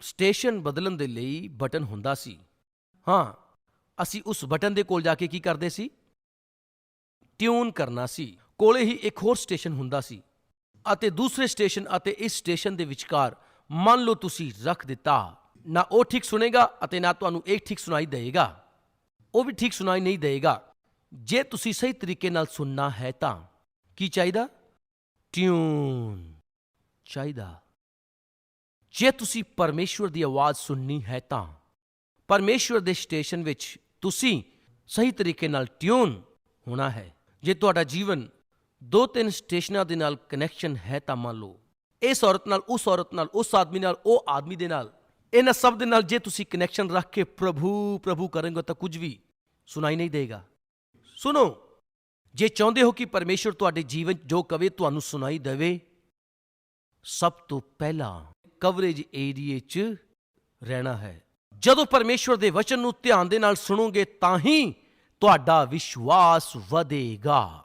ਸਟੇਸ਼ਨ ਬਦਲਣ ਦੇ ਲਈ ਬਟਨ ਹੁੰਦਾ ਸੀ। ਹਾਂ, ਅਸੀਂ ਉਸ ਬਟਨ ਦੇ ਕੋਲ ਜਾ ਕੇ ਕੀ ਕਰਦੇ ਸੀ? ਟਿਊਨ ਕਰਨਾ ਸੀ। ਕੋਲੇ ਹੀ ਇੱਕ ਹੋਰ ਸਟੇਸ਼ਨ ਹੁੰਦਾ ਸੀ ਅਤੇ ਦੂਸਰੇ ਸਟੇਸ਼ਨ ਅਤੇ ਇਸ ਸਟੇਸ਼ਨ ਦੇ ਵਿਚਕਾਰ ਮੰਨ ਲਓ ਤੁਸੀਂ ਰੱਖ ਦਿੱਤਾ। ਨਾ ਉਹ ਠੀਕ ਸੁਨੇਗਾ ਅਤੇ ਨਾ ਤੁਹਾਨੂੰ ਇਹ ਠੀਕ ਸੁਣਾਈ ਦੇਵੇਗਾ। ਉਹ ਵੀ ਠੀਕ ਸੁਣਾਈ ਨਹੀਂ ਦੇਵੇਗਾ। ਜੇ ਤੁਸੀਂ ਸਹੀ ਤਰੀਕੇ ਨਾਲ ਸੁਣਨਾ ਹੈ ਤਾਂ ਕੀ ਚਾਹੀਦਾ? ਟਿਊਨ ਚਾਹੀਦਾ। ਜੇ ਤੁਸੀਂ ਪਰਮੇਸ਼ਵਰ ਦੀ ਆਵਾਜ਼ ਸੁਣਨੀ ਹੈ ਤਾਂ ਪਰਮੇਸ਼ਵਰ ਦੇ ਸਟੇਸ਼ਨ ਵਿੱਚ ਤੁਸੀਂ ਸਹੀ ਤਰੀਕੇ ਨਾਲ ਟਿਊਨ ਹੋਣਾ ਹੈ। ਜੇ ਤੁਹਾਡਾ ਜੀਵਨ ਦੋ ਤਿੰਨ ਸਟੇਸ਼ਨਾਂ ਦੇ ਨਾਲ ਕਨੈਕਸ਼ਨ ਹੈ ਤਾਂ ਮੰਨ ਲਓ, ਇਸ ਔਰਤ ਨਾਲ, ਉਸ ਔਰਤ ਨਾਲ, ਉਸ ਆਦਮੀ ਨਾਲ, ਉਹ ਆਦਮੀ ਦੇ ਨਾਲ ਇਹਨਾਂ ਸਭ ਦੇ ਨਾਲ ਜੇ ਤੁਸੀਂ ਕਨੈਕਸ਼ਨ ਰੱਖ ਕੇ ਪ੍ਰਭੂ ਪ੍ਰਭੂ ਕਰੋਗੇ ਤਾਂ ਕੁਝ ਵੀ ਸੁਣਾਈ ਨਹੀਂ ਦੇਗਾ। ਸੁਣੋ, ਜੇ ਚਾਹੁੰਦੇ ਹੋ ਕਿ ਪਰਮੇਸ਼ਵਰ ਤੁਹਾਡੇ ਜੀਵਨ ਜੋ ਕਵੇ ਤੁਹਾਨੂੰ ਸੁਣਾਈ ਦੇਵੇ, ਸਭ ਤੋਂ ਪਹਿਲਾਂ ਕਵਰੇਜ ਏਰੀਏ 'ਚ ਰਹਿਣਾ ਹੈ। ਜਦੋਂ ਪਰਮੇਸ਼ਵਰ ਦੇ ਵਚਨ ਨੂੰ ਧਿਆਨ ਦੇ ਨਾਲ ਸੁਣੋਗੇ ਤਾਂ ਹੀ ਤੁਹਾਡਾ ਵਿਸ਼ਵਾਸ ਵਧੇਗਾ।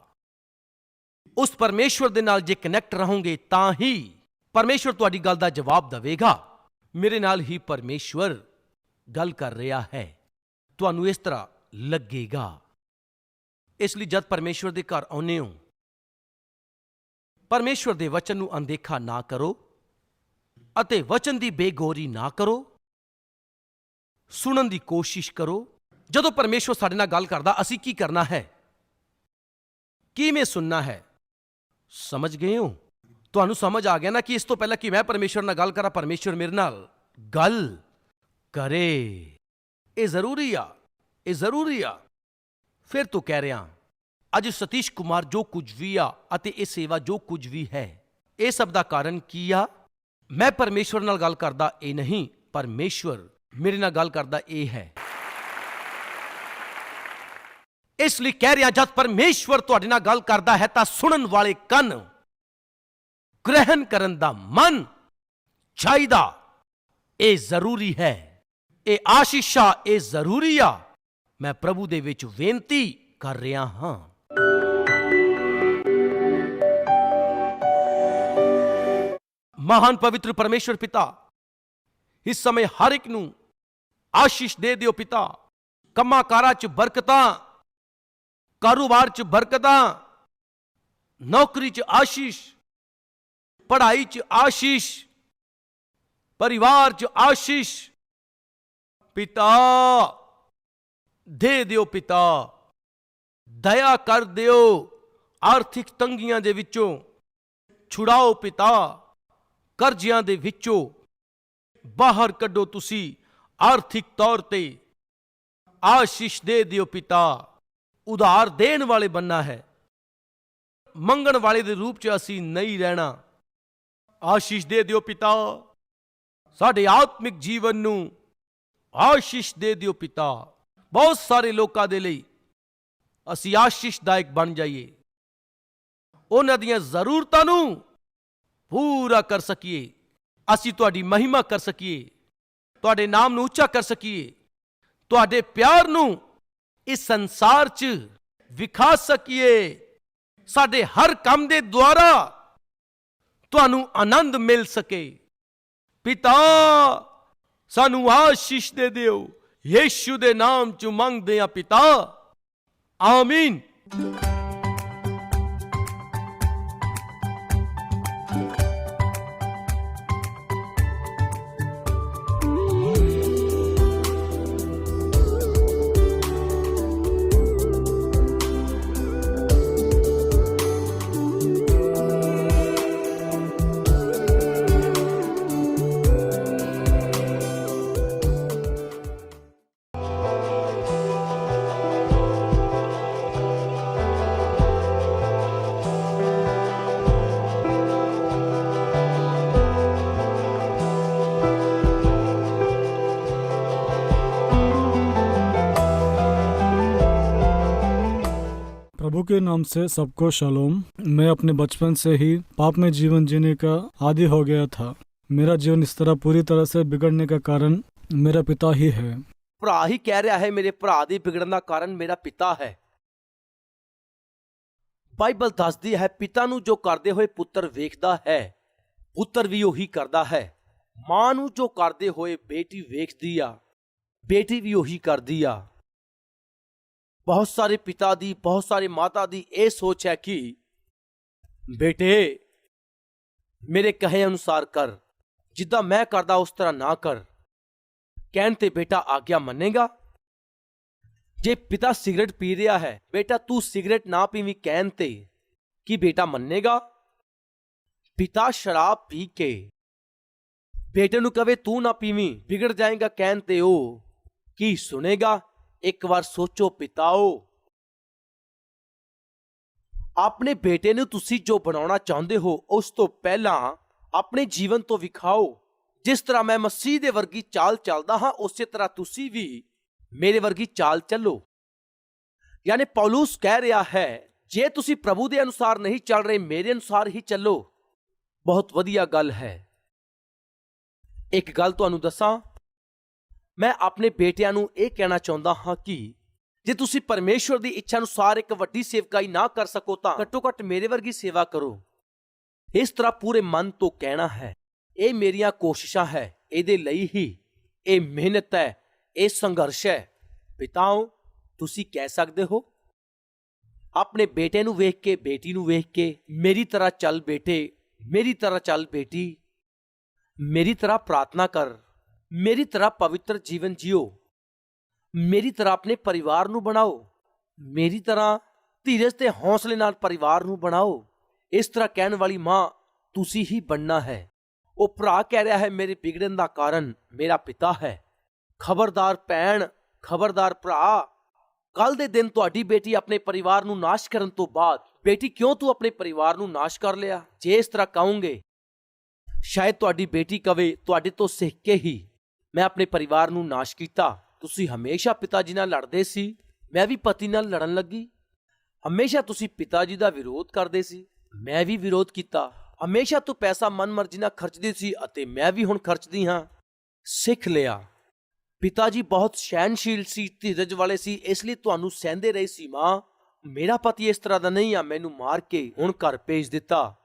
ਉਸ ਪਰਮੇਸ਼ਵਰ ਦੇ ਨਾਲ ਜੇ ਕਨੈਕਟ ਰਹੋਗੇ ਤਾਂ ਹੀ ਪਰਮੇਸ਼ਵਰ ਤੁਹਾਡੀ ਗੱਲ ਦਾ ਜਵਾਬ ਦੇਵੇਗਾ। ਮੇਰੇ ਨਾਲ ਹੀ ਪਰਮੇਸ਼ਵਰ ਗੱਲ ਕਰ ਰਿਹਾ ਹੈ। ਤੁਹਾਨੂੰ ਇਸ ਤਰ੍ਹਾਂ ਲੱਗੇਗਾ। ਇਸ ਲਈ ਜਦ ਪਰਮੇਸ਼ਵਰ ਦੇ ਘਰ ਆਉਨੇ ਹੋ, ਪਰਮੇਸ਼ਵਰ ਦੇ ਵਚਨ ਨੂੰ ਅਣਦੇਖਾ ਨਾ ਕਰੋ ਅਤੇ ਵਚਨ ਦੀ ਬੇਗੋਰੀ ਨਾ ਕਰੋ। ਸੁਣਨ ਦੀ ਕੋਸ਼ਿਸ਼ ਕਰੋ। ਜਦੋਂ ਪਰਮੇਸ਼ਵਰ ਸਾਡੇ ਨਾਲ ਗੱਲ ਕਰਦਾ, ਅਸੀਂ ਕੀ ਕਰਨਾ ਹੈ? ਕਿਵੇਂ ਸੁਣਨਾ ਹੈ? ਸਮਝ ਗਏ ਹੋ? ਤੁਹਾਨੂੰ ਸਮਝ ਆ ਗਿਆ ਨਾ ਕਿ ਇਸ ਤੋਂ ਪਹਿਲਾਂ ਕਿ ਮੈਂ ਪਰਮੇਸ਼ਵਰ ਨਾਲ ਗੱਲ ਕਰਾਂ, ਪਰਮੇਸ਼ਵਰ ਮੇਰੇ ਨਾਲ ਗੱਲ ਕਰੇ। ਇਹ ਜ਼ਰੂਰੀ ਆ, ਇਹ ਜ਼ਰੂਰੀ ਆ। ਫਿਰ ਤੂੰ ਕਹਿ ਰਿਹਾ, ਅੱਜ ਸਤੀਸ਼ ਕੁਮਾਰ ਜੋ ਕੁਝ ਵੀ ਆ ਅਤੇ ਇਹ ਸੇਵਾ ਜੋ ਕੁਝ ਵੀ ਹੈ, ਇਹ ਸਭ ਦਾ ਕਾਰਨ ਕੀ ਆ? ਮੈਂ ਪਰਮੇਸ਼ਵਰ ਨਾਲ ਗੱਲ ਕਰਦਾ ਇਹ ਨਹੀਂ, ਪਰਮੇਸ਼ਵਰ ਮੇਰੇ ਨਾਲ ਗੱਲ ਕਰਦਾ ਇਹ ਹੈ। ਇਸ ਲਈ ਕਹਿ ਰਿਹਾ, ਜਦ ਪਰਮੇਸ਼ਵਰ ਤੁਹਾਡੇ ਨਾਲ ਗੱਲ ਕਰਦਾ ਹੈ ਤਾਂ ਸੁਣਨ ਵਾਲੇ ਕੰਨ ਗ੍ਰਹਿਣ ਕਰਨ ਦਾ ਮਨ ਚਾਹੀਦਾ ਇਹ ਜ਼ਰੂਰੀ ਹੈ ਇਹ ਆਸ਼ੀਸ਼ਾ ਇਹ ਜ਼ਰੂਰੀ ਆ ਮੈਂ ਪ੍ਰਭੂ ਦੇ ਵਿੱਚ ਬੇਨਤੀ ਕਰ ਰਿਹਾ ਹਾਂ ਮਹਾਨ ਪਵਿੱਤਰ ਪਰਮੇਸ਼ਵਰ ਪਿਤਾ ਇਸ ਸਮੇਂ ਹਰ ਇੱਕ ਨੂੰ ਆਸ਼ੀਸ਼ ਦੇ ਦਿਓ ਪਿਤਾ ਕੰਮਾਂ ਕਾਰਾਂ 'ਚ ਬਰਕਤਾਂ ਕਾਰੋਬਾਰ 'ਚ ਬਰਕਤਾਂ ਨੌਕਰੀ 'ਚ ਆਸ਼ੀਸ਼ ਪੜ੍ਹਾਈ 'ਚ ਆਸ਼ੀਸ਼, ਪਰਿਵਾਰ 'ਚ ਆਸ਼ੀਸ਼। ਪਿਤਾ, ਦੇ ਦਿਓ ਪਿਤਾ, ਦਇਆ ਕਰ ਦਿਓ ਆਰਥਿਕ ਤੰਗੀਆਂ ਦੇ ਵਿੱਚੋਂ। ਛੁਡਾਓ ਪਿਤਾ, ਕਰਜ਼ਿਆਂ ਦੇ ਵਿੱਚੋਂ। ਬਾਹਰ ਕੱਢੋ ਤੁਸੀਂ ਆਰਥਿਕ ਤੌਰ ਤੇ। ਆਸ਼ੀਸ਼ ਦੇ ਦਿਓ ਪਿਤਾ, ਉਧਾਰ ਦੇਣ ਵਾਲੇ ਬੰਨਾ ਹੈ। ਮੰਗਣ ਵਾਲੇ ਦੇ ਰੂਪ 'ਚ ਅਸੀਂ ਨਹੀਂ ਰਹਿਣਾ। ਆਸ਼ੀਸ਼ ਦੇ ਦਿਓ ਪਿਤਾ। ਸਾਡੇ ਆਤਮਿਕ ਜੀਵਨ ਨੂੰ ਆਸ਼ੀਸ਼ ਦੇ ਦਿਓ ਪਿਤਾ। ਬਹੁਤ ਸਾਰੇ ਲੋਕਾਂ ਦੇ ਲਈ ਅਸੀਂ ਆਸ਼ੀਸ਼ਦਾਇਕ ਬਣ ਜਾਈਏ। ਉਹਨਾਂ ਦੀਆਂ ਜ਼ਰੂਰਤਾਂ ਨੂੰ ਪੂਰਾ ਕਰ ਸਕੀਏ। ਅਸੀਂ ਤੁਹਾਡੀ ਮਹਿਮਾ ਕਰ ਸਕੀਏ। ਤੁਹਾਡੇ ਨਾਮ ਨੂੰ ਉੱਚਾ ਕਰ ਸਕੀਏ। ਤੁਹਾਡੇ ਪਿਆਰ ਨੂੰ ਇਸ ਸੰਸਾਰ 'ਚ ਵਿਖਾ ਸਕੀਏ। ਸਾਡੇ ਹਰ ਕੰਮ ਦੇ ਦੁਆਰਾ ਤੁਹਾਨੂੰ ਆਨੰਦ ਮਿਲ ਸਕੇ। ਪਿਤਾ, ਸਾਨੂੰ ਆਸ਼ੀਸ਼ ਦੇ ਦਿਓ। ਯੀਸ਼ੂ ਦੇ ਨਾਮ 'ਚ ਮੰਗਦੇ ਆ ਪਿਤਾ। ਆਮੀਨ। के नाम से सबको शलोम मैं अपने बचपन से ही पाप में जीवन जीने का आदि हो गया था मेरा जीवन इस तरह पूरी तरह से बिगड़ने का कारण मेरा पिता ही है ਭਰਾ ਹੀ ਕਹਿ ਰਿਹਾ ਹੈ ਮੇਰੇ ਭਰਾ ਦੇ ਵਿਗੜਨ ਦਾ ਕਾਰਨ ਮੇਰਾ ਪਿਤਾ ਹੈ ਬਾਈਬਲ ਦੱਸਦੀ ਹੈ ਪਿਤਾ ਨੂੰ ਜੋ ਕਰਦੇ ਹੋਏ ਪੁੱਤਰ ਵੇਖਦਾ ਹੈ ਪੁੱਤਰ ਵੀ ਉਹੀ ਕਰਦਾ ਹੈ ਮਾਂ ਨੂੰ ਜੋ ਕਰਦੇ ਹੋਏ ਬੇਟੀ ਵੇਖਦੀ ਆ ਬੇਟੀ ਵੀ ਉਹੀ ਕਰਦੀ ਆ ਬਹੁਤ ਸਾਰੇ ਪਿਤਾ ਦੀ ਬਹੁਤ ਸਾਰੇ ਮਾਤਾ ਦੀ ਇਹ ਸੋਚ ਹੈ ਕਿ ਬੇਟੇ ਮੇਰੇ ਕਹੇ ਅਨੁਸਾਰ ਕਰ ਜਿੱਦਾਂ ਮੈਂ ਕਰਦਾ ਉਸ ਤਰ੍ਹਾਂ ਨਾ ਕਰ ਕਹਿਣ ਤੇ ਬੇਟਾ ਆਗਿਆ ਮੰਨੇਗਾ ਜੇ ਪਿਤਾ ਸਿਗਰਟ ਪੀ ਰਿਹਾ ਹੈ ਬੇਟਾ ਤੂੰ ਸਿਗਰਟ ਨਾ ਪੀਵੀਂ ਕਹਿਣ ਤੇ ਕੀ ਬੇਟਾ ਮੰਨੇਗਾ ਪਿਤਾ ਸ਼ਰਾਬ ਪੀ ਕੇ ਬੇਟੇ ਨੂੰ ਕਵੇ ਤੂੰ ਨਾ ਪੀਵੀਂ ਵਿਗੜ ਜਾਏਗਾ ਕਹਿਣ ਤੇ ਉਹ ਕੀ ਸੁਨੇਗਾ ਇੱਕ ਵਾਰ ਸੋਚੋ ਪਿਤਾਓ। ਆਪਣੇ ਬੇਟੇ ਨੂੰ ਤੁਸੀਂ ਜੋ ਬਣਾਉਣਾ ਚਾਹੁੰਦੇ ਹੋ, ਉਸ ਤੋਂ ਪਹਿਲਾਂ ਆਪਣੇ ਜੀਵਨ ਤੋਂ ਵਿਖਾਓ। ਜਿਸ ਤਰ੍ਹਾਂ ਮੈਂ ਮਸੀਹ ਦੇ ਵਰਗੀ ਚਾਲ ਚੱਲਦਾ ਹਾਂ, ਉਸੇ ਤਰ੍ਹਾਂ ਤੁਸੀਂ ਵੀ ਮੇਰੇ ਵਰਗੀ ਚਾਲ ਚੱਲੋ। ਯਾਨੀ ਪੌਲੂਸ ਕਹਿ ਰਿਹਾ ਹੈ, ਜੇ ਤੁਸੀਂ ਪ੍ਰਭੂ ਦੇ ਅਨੁਸਾਰ ਨਹੀਂ ਚੱਲ ਰਹੇ, ਮੇਰੇ ਅਨੁਸਾਰ ਹੀ ਚੱਲੋ। ਬਹੁਤ ਵਧੀਆ ਗੱਲ ਹੈ। ਇੱਕ ਗੱਲ ਤੁਹਾਨੂੰ ਦੱਸਾਂ ਮੈਂ ਆਪਣੇ ਬੇਟਿਆਂ ਨੂੰ ਇਹ ਕਹਿਣਾ ਚਾਹੁੰਦਾ ਹਾਂ ਕਿ ਜੇ ਤੁਸੀਂ ਪਰਮੇਸ਼ਵਰ ਦੀ ਇੱਛਾ ਅਨੁਸਾਰ ਇੱਕ ਵੱਡੀ ਸੇਵਕਾਈ ਨਾ ਕਰ ਸਕੋ ਤਾਂ ਘੱਟੋ ਘੱਟ ਮੇਰੇ ਵਰਗੀ ਸੇਵਾ ਕਰੋ। ਇਸ ਤਰ੍ਹਾਂ ਪੂਰੇ ਮਨ ਤੋਂ ਕਹਿਣਾ ਹੈ, ਇਹ ਮੇਰੀਆਂ ਕੋਸ਼ਿਸ਼ਾਂ ਹੈ, ਇਹਦੇ ਲਈ ਹੀ ਇਹ ਮਿਹਨਤ ਹੈ, ਇਹ ਸੰਘਰਸ਼ ਹੈ। ਪਿਤਾਓ, ਤੁਸੀਂ ਕਹਿ ਸਕਦੇ ਹੋ? ਆਪਣੇ ਬੇਟੇ ਨੂੰ ਵੇਖ ਕੇ, ਬੇਟੀ ਨੂੰ ਵੇਖ ਕੇ, ਮੇਰੀ ਤਰ੍ਹਾਂ ਚੱਲ ਬੇਟੇ, ਮੇਰੀ ਤਰ੍ਹਾਂ ਚੱਲ ਬੇਟੀ, ਮੇਰੀ ਤਰ੍ਹਾਂ ਪ੍ਰਾਰਥਨਾ ਕਰ। ਮੇਰੀ ਤਰ੍ਹਾਂ ਪਵਿੱਤਰ ਜੀਵਨ ਜਿਓ। ਮੇਰੀ ਤਰ੍ਹਾਂ ਆਪਣੇ ਪਰਿਵਾਰ ਨੂੰ ਬਣਾਓ। ਮੇਰੀ ਤਰ੍ਹਾਂ ਧੀਰਜ ਤੇ ਹੌਸਲੇ ਨਾਲ ਪਰਿਵਾਰ ਨੂੰ ਬਣਾਓ। ਇਸ ਤਰ੍ਹਾਂ ਕਹਿਣ ਵਾਲੀ ਮਾਂ ਤੁਸੀਂ ਹੀ ਬਣਨਾ ਹੈ। ਉਹ ਭਰਾ ਕਹਿ ਰਿਹਾ ਹੈ, ਮੇਰੇ ਵਿਗੜਨ ਦਾ ਕਾਰਨ ਮੇਰਾ ਪਿਤਾ ਹੈ। ਖਬਰਦਾਰ ਭੈਣ, ਖਬਰਦਾਰ ਭਰਾ ਕੱਲ ਦੇ ਦਿਨ ਤੁਹਾਡੀ ਬੇਟੀ ਆਪਣੇ ਪਰਿਵਾਰ ਨੂੰ ਨਾਸ਼ ਕਰਨ ਤੋਂ ਬਾਅਦ, ਬੇਟੀ ਕਿਉਂ ਤੂੰ ਆਪਣੇ ਪਰਿਵਾਰ ਨੂੰ ਨਾਸ਼ ਕਰ ਲਿਆ? ਜੇ ਇਸ ਤਰ੍ਹਾਂ ਕਹੋਗੇ, ਸ਼ਾਇਦ ਤੁਹਾਡੀ ਬੇਟੀ ਕਵੇ, ਤੁਹਾਡੇ ਤੋਂ ਸਿੱਖ ਕੇ ਹੀ ਮੈਂ ਆਪਣੇ ਪਰਿਵਾਰ ਨੂੰ ਨਾਸ਼ ਕੀਤਾ। ਤੁਸੀਂ ਹਮੇਸ਼ਾ ਪਿਤਾ ਜੀ ਨਾਲ ਲੜਦੇ ਸੀ। ਮੈਂ ਵੀ ਪਤੀ ਨਾਲ ਲੜਨ ਲੱਗੀ। ਹਮੇਸ਼ਾ ਤੁਸੀਂ ਪਿਤਾ ਜੀ ਦਾ ਵਿਰੋਧ ਕਰਦੇ ਸੀ। ਮੈਂ ਵੀ ਵਿਰੋਧ ਕੀਤਾ। ਹਮੇਸ਼ਾ ਤੂੰ ਪੈਸਾ ਮਨਮਰਜ਼ੀ ਨਾਲ ਖਰਚਦੀ ਸੀ ਅਤੇ ਮੈਂ ਵੀ ਹੁਣ ਖਰਚਦੀ ਹਾਂ। ਸਿੱਖ ਲਿਆ। ਪਿਤਾ ਜੀ ਬਹੁਤ ਸਹਿਨਸ਼ੀਲ ਸੀ, ਧੀਰਜ ਵਾਲੇ ਸੀ, ਇਸ ਲਈ ਤੁਹਾਨੂੰ ਸਹਿੰਦੇ ਰਹੇ ਸੀ ਮਾਂ। ਮੇਰਾ ਪਤੀ ਇਸ ਤਰ੍ਹਾਂ ਦਾ ਨਹੀਂ ਆ, ਮੈਨੂੰ ਮਾਰ ਕੇ ਹੁਣ ਘਰ ਭੇਜ ਦਿੱਤਾ।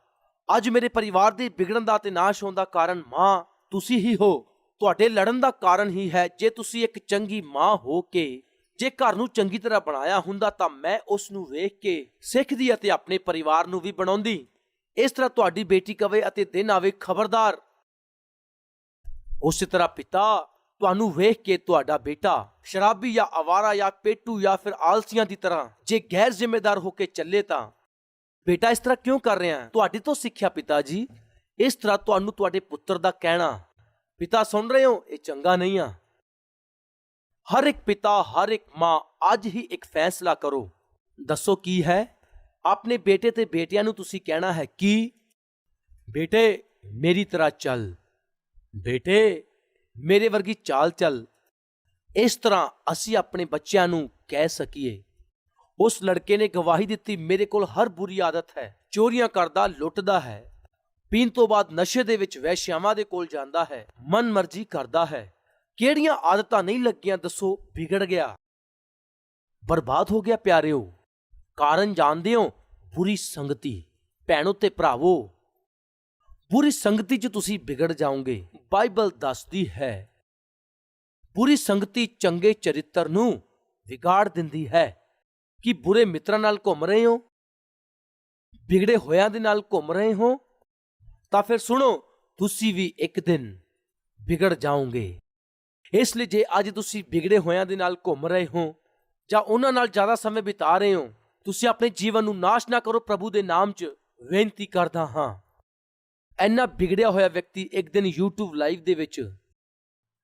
ਅੱਜ ਮੇਰੇ ਪਰਿਵਾਰ ਦੇ ਵਿਗੜਨ ਦਾ ਤੇ ਨਾਸ਼ ਹੋਣ ਦਾ ਕਾਰਨ ਮਾਂ, ਤੁਸੀਂ ਹੀ ਹੋ। ਤੁਹਾਡੇ ਲੜਨ ਦਾ ਕਾਰਨ ਹੀ ਹੈ। ਜੇ ਤੁਸੀਂ ਇੱਕ ਚੰਗੀ ਮਾਂ ਹੋ ਕੇ ਜੇ ਘਰ ਨੂੰ ਚੰਗੀ ਤਰ੍ਹਾਂ ਬਣਾਇਆ ਹੁੰਦਾ ਤਾਂ ਮੈਂ ਉਸ ਨੂੰ ਵੇਖ ਕੇ ਸਿੱਖਦੀ ਅਤੇ ਆਪਣੇ ਪਰਿਵਾਰ ਨੂੰ ਵੀ ਬਣਾਉਂਦੀ। ਇਸ ਤਰ੍ਹਾਂ ਤੁਹਾਡੀ ਬੇਟੀ ਕਵੇ ਅਤੇ ਦਿਨ ਆਵੇ ਖਬਰਦਾਰ। ਉਸੇ ਤਰ੍ਹਾਂ ਪਿਤਾ, ਤੁਹਾਨੂੰ ਵੇਖ ਕੇ ਤੁਹਾਡਾ ਬੇਟਾ ਸ਼ਰਾਬੀ ਜਾਂ ਆਵਾਰਾ ਜਾਂ ਪੇਟੂ ਜਾਂ ਫਿਰ ਆਲਸੀਆਂ ਦੀ ਤਰ੍ਹਾਂ ਜੇ ਗੈਰ ਜ਼ਿੰਮੇਦਾਰ ਹੋ ਕੇ ਚੱਲੇ ਤਾਂ। ਬੇਟਾ ਇਸ ਤਰ੍ਹਾਂ ਕਿਉਂ ਕਰ ਰਿਹਾ? ਤੁਹਾਡੇ ਤੋਂ ਸਿੱਖਿਆ ਪਿਤਾ ਜੀ। ਇਸ ਤਰ੍ਹਾਂ ਤੁਹਾਨੂੰ ਤੁਹਾਡੇ ਪੁੱਤਰ ਦਾ ਕਹਿਣਾ ਪਿਤਾ ਸੁਣ ਰਹੇ ਹੋ, ਇਹ ਚੰਗਾ ਨਹੀਂ ਆ। ਹਰ ਇੱਕ ਪਿਤਾ, ਹਰ ਇੱਕ ਮਾਂ, ਅੱਜ ਹੀ ਇੱਕ ਫੈਸਲਾ ਕਰੋ। ਦੱਸੋ ਕੀ ਹੈ? ਆਪਣੇ ਬੇਟੇ ਤੇ ਬੇਟਿਆਂ ਨੂੰ ਤੁਸੀਂ ਕਹਿਣਾ ਹੈ ਕਿ? ਬੇਟੇ, ਮੇਰੀ ਤਰ੍ਹਾਂ ਚੱਲ। ਬੇਟੇ, ਮੇਰੇ ਵਰਗੀ ਚਾਲ ਚੱਲ। ਇਸ ਤਰ੍ਹਾਂ ਅਸੀਂ ਆਪਣੇ ਬੱਚਿਆਂ ਨੂੰ ਕਹਿ ਸਕੀਏ। ਉਸ ਲੜਕੇ ਨੇ ਗਵਾਹੀ ਦਿੱਤੀ, ਮੇਰੇ ਕੋਲ ਹਰ ਬੁਰੀ ਆਦਤ ਹੈ। ਚੋਰੀਆਂ ਕਰਦਾ, ਲੁੱਟਦਾ ਹੈ। ਪੀਣ ਤੋਂ ਬਾਅਦ ਨਸ਼ੇ ਦੇ ਵਿੱਚ ਵੈਸ਼ਿਆਵਾਂ ਦੇ ਕੋਲ ਜਾਂਦਾ ਹੈ, ਮਨ ਮਰਜ਼ੀ ਕਰਦਾ ਹੈ। ਕਿਹੜੀਆਂ ਆਦਤਾਂ ਨਹੀਂ ਲੱਗੀਆਂ ਦੱਸੋ, ਵਿਗੜ ਗਿਆ। ਬਰਬਾਦ ਹੋ ਗਿਆ ਪਿਆਰਿਓ। ਕਾਰਨ ਜਾਣਦੇ ਹੋ, ਬੁਰੀ ਸੰਗਤੀ। ਭੈਣੋ ਤੇ ਭਰਾਵੋ, ਬੁਰੀ ਸੰਗਤੀ 'ਚ ਤੁਸੀਂ ਵਿਗੜ ਜਾਓਗੇ, ਬਾਈਬਲ ਦੱਸਦੀ ਹੈ। ਬੁਰੀ ਸੰਗਤੀ ਚੰਗੇ ਚਰਿੱਤਰ ਨੂੰ ਵਿਗਾੜ ਦਿੰਦੀ ਹੈ। ਕਿ ਬੁਰੇ ਮਿੱਤਰਾਂ ਨਾਲ ਘੁੰਮ ਰਹੇ ਹੋ? ਵਿਗੜੇ ਹੋਇਆਂ ਦੇ ਨਾਲ ਘੁੰਮ ਰਹੇ ਹੋ? ਤਾਂ ਫਿਰ ਸੁਣੋ, ਤੁਸੀਂ ਵੀ ਇੱਕ ਦਿਨ ਵਿਗੜ ਜਾਓਗੇ। ਇਸ ਲਈ ਜੇ ਅੱਜ ਤੁਸੀਂ ਵਿਗੜੇ ਹੋਇਆਂ ਦੇ ਨਾਲ ਘੁੰਮ ਰਹੇ ਹੋ, ਜਾਂ ਉਹਨਾਂ ਨਾਲ ਜ਼ਿਆਦਾ ਸਮੇਂ ਬਿਤਾ ਰਹੇ ਹੋ, ਤੁਸੀਂ ਆਪਣੇ ਜੀਵਨ ਨੂੰ ਨਾਸ਼ ਨਾ ਕਰੋ, ਪ੍ਰਭੂ ਦੇ ਨਾਮ 'ਚ ਬੇਨਤੀ ਕਰਦਾ ਹਾਂ। ਇੰਨਾ ਵਿਗੜਿਆ ਹੋਇਆ ਵਿਅਕਤੀ ਇੱਕ ਦਿਨ YouTube ਲਾਈਵ ਦੇ ਵਿੱਚ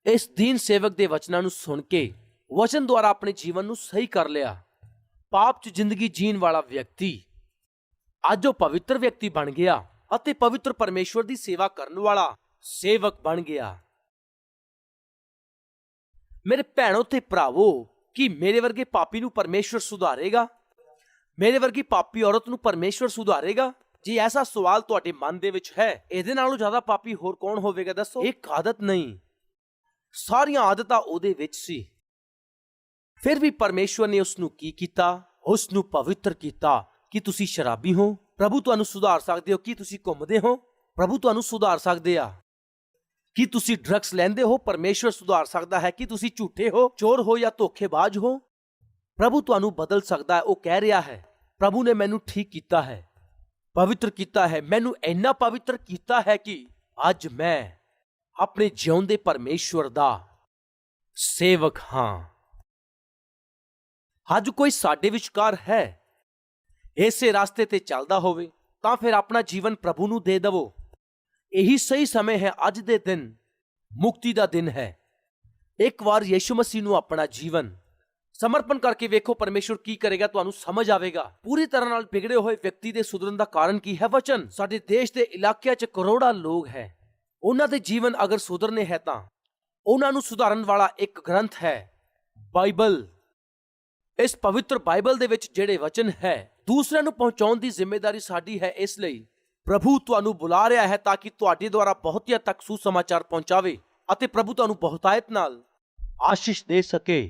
ਇਸ ਦੀਨ ਸੇਵਕ ਦੇ ਵਚਨਾਂ ਨੂੰ ਸੁਣ ਕੇ ਵਚਨ ਦੁਆਰਾ ਆਪਣੇ ਜੀਵਨ ਨੂੰ ਸਹੀ ਕਰ ਲਿਆ। ਪਾਪ 'ਚ ਜ਼ਿੰਦਗੀ ਜੀਣ ਵਾਲਾ ਵਿਅਕਤੀ ਅੱਜ ਉਹ ਪਵਿੱਤਰ ਵਿਅਕਤੀ ਬਣ ਗਿਆ। ਅਤੇ ਪਵਿੱਤਰ ਪਰਮੇਸ਼ਵਰ ਦੀ ਸੇਵਾ ਕਰਨ ਵਾਲਾ ਸੇਵਕ ਬਣ ਗਿਆ। ਮੇਰੇ ਭੈਣੋ ਤੇ ਭਰਾਵੋ, ਕਿ ਮੇਰੇ ਵਰਗੇ ਪਾਪੀ ਨੂੰ ਪਰਮੇਸ਼ਵਰ ਸੁਧਾਰੇਗਾ? ਮੇਰੇ ਵਰਗੀ ਪਾਪੀ ਔਰਤ ਨੂੰ ਪਰਮੇਸ਼ਵਰ ਸੁਧਾਰੇਗਾ? ਜੇ ਐਸਾ ਸਵਾਲ ਤੁਹਾਡੇ ਮਨ ਦੇ ਵਿੱਚ ਹੈ, ਇਹਦੇ ਨਾਲੋਂ ਜ਼ਿਆਦਾ ਪਾਪੀ ਹੋਰ ਕੌਣ ਹੋਵੇਗਾ, ਦੱਸੋ? ਇੱਕ ਆਦਤ ਨਹੀਂ। ਸਾਰੀਆਂ ਆਦਤਾਂ ਉਹਦੇ ਵਿੱਚ ਸੀ। ਫਿਰ ਵੀ ਪਰਮੇਸ਼ਵਰ ਨੇ ਉਸ ਨੂੰ ਕੀ ਕੀਤਾ? ਉਸ ਨੂੰ ਪਵਿੱਤਰ ਕੀਤਾ। ਕਿ ਤੁਸੀਂ ਸ਼ਰਾਬੀ ਹੋ? ਪ੍ਰਭੂ ਤੁਹਾਨੂੰ ਸੁਧਾਰ ਸਕਦੇ ਹੋ। ਕੀ ਤੁਸੀਂ ਘੁੰਮਦੇ ਹੋ? ਪ੍ਰਭੂ ਤੁਹਾਨੂੰ ਸੁਧਾਰ ਸਕਦੇ ਆ। ਕੀ ਤੁਸੀਂ ਡਰੱਗਸ ਲੈਂਦੇ ਹੋ? ਪਰਮੇਸ਼ਵਰ ਸੁਧਾਰ ਸਕਦਾ ਹੈ। ਕਿ ਤੁਸੀਂ ਝੂਠੇ ਹੋ, ਚੋਰ ਹੋ ਜਾਂ ਧੋਖੇਬਾਜ਼ ਹੋ? ਪ੍ਰਭੂ ਤੁਹਾਨੂੰ ਬਦਲ ਸਕਦਾ ਹੈ। ਉਹ ਕਹਿ ਰਿਹਾ ਹੈ, ਪ੍ਰਭੂ ਨੇ ਮੈਨੂੰ ਠੀਕ ਕੀਤਾ ਹੈ, ਪਵਿੱਤਰ ਕੀਤਾ ਹੈ। ਮੈਨੂੰ ਇੰਨਾ ਪਵਿੱਤਰ ਕੀਤਾ ਹੈ ਕਿ ਅੱਜ ਮੈਂ ਆਪਣੇ ਜਿਉਂਦੇ ਪਰਮੇਸ਼ਵਰ ਦਾ ਸੇਵਕ ਹਾਂ। ਅੱਜ ਕੋਈ ਸਾਡੇ ਵਿਚਕਾਰ ਹੈ। ਇਸੇ ਰਸਤੇ ਤੇ ਚੱਲਦਾ ਹੋਵੇ, ਤਾਂ ਫਿਰ ਆਪਣਾ ਜੀਵਨ ਪ੍ਰਭੂ ਨੂੰ ਦੇ ਦਵੋ। ਇਹੀ ਸਹੀ ਸਮੇਂ ਹੈ ਅੱਜ ਦੇ ਦਿਨ। ਮੁਕਤੀ ਦਾ ਦਿਨ ਹੈ। ਇੱਕ ਵਾਰ ਯੀਸ਼ੂ ਮਸੀਹ ਨੂੰ ਆਪਣਾ ਜੀਵਨ ਸਮਰਪਣ ਕਰਕੇ ਵੇਖੋ ਪਰਮੇਸ਼ਵਰ ਕੀ ਕਰੇਗਾ, ਤੁਹਾਨੂੰ ਸਮਝ ਆਵੇਗਾ। ਪੂਰੀ ਤਰ੍ਹਾਂ ਨਾਲ ਵਿਗੜੇ ਹੋਏ ਵਿਅਕਤੀ ਦੇ ਸੁਧਰਨ ਦਾ ਕਾਰਨ ਕੀ ਹੈ ਵਚਨ? ਸਾਡੇ ਦੇਸ਼ ਦੇ ਇਲਾਕਿਆਂ 'ਚ ਕਰੋੜਾਂ ਲੋਕ ਹੈ। ਉਹਨਾਂ ਦੇ ਜੀਵਨ ਅਗਰ ਸੁਧਰਨੇ ਹੈ ਤਾਂ। ਉਹਨਾਂ ਨੂੰ ਸੁਧਾਰਨ ਵਾਲਾ ਇੱਕ ਗ੍ਰੰਥ ਹੈ। ਬਾਈਬਲ। ਇਸ ਪਵਿੱਤਰ ਬਾਈਬਲ ਦੇ ਵਿੱਚ ਜਿਹੜੇ ਵਚਨ ਹੈ ਦੂਸਰਿਆਂ ਨੂੰ ਪਹੁੰਚਾਉਣ ਦੀ ਜ਼ਿੰਮੇਵਾਰੀ ਸਾਡੀ ਹੈ ਇਸ ਲਈ। ਪ੍ਰਭੂ ਤੁਹਾਨੂੰ ਬੁਲਾ ਰਿਹਾ ਹੈ ਤਾਂ ਕਿ ਤੁਹਾਡੇ ਦੁਆਰਾ ਬਹੁਤੀਆਂ ਤੱਕ ਸੁਸਮਾਚਾਰ ਪਹੁੰਚਾਵੇ ਅਤੇ ਪ੍ਰਭੂ ਤੁਹਾਨੂੰ ਬਹੁਤਾਇਤ ਨਾਲ ਆਸ਼ੀਸ਼ ਦੇ ਸਕੇ।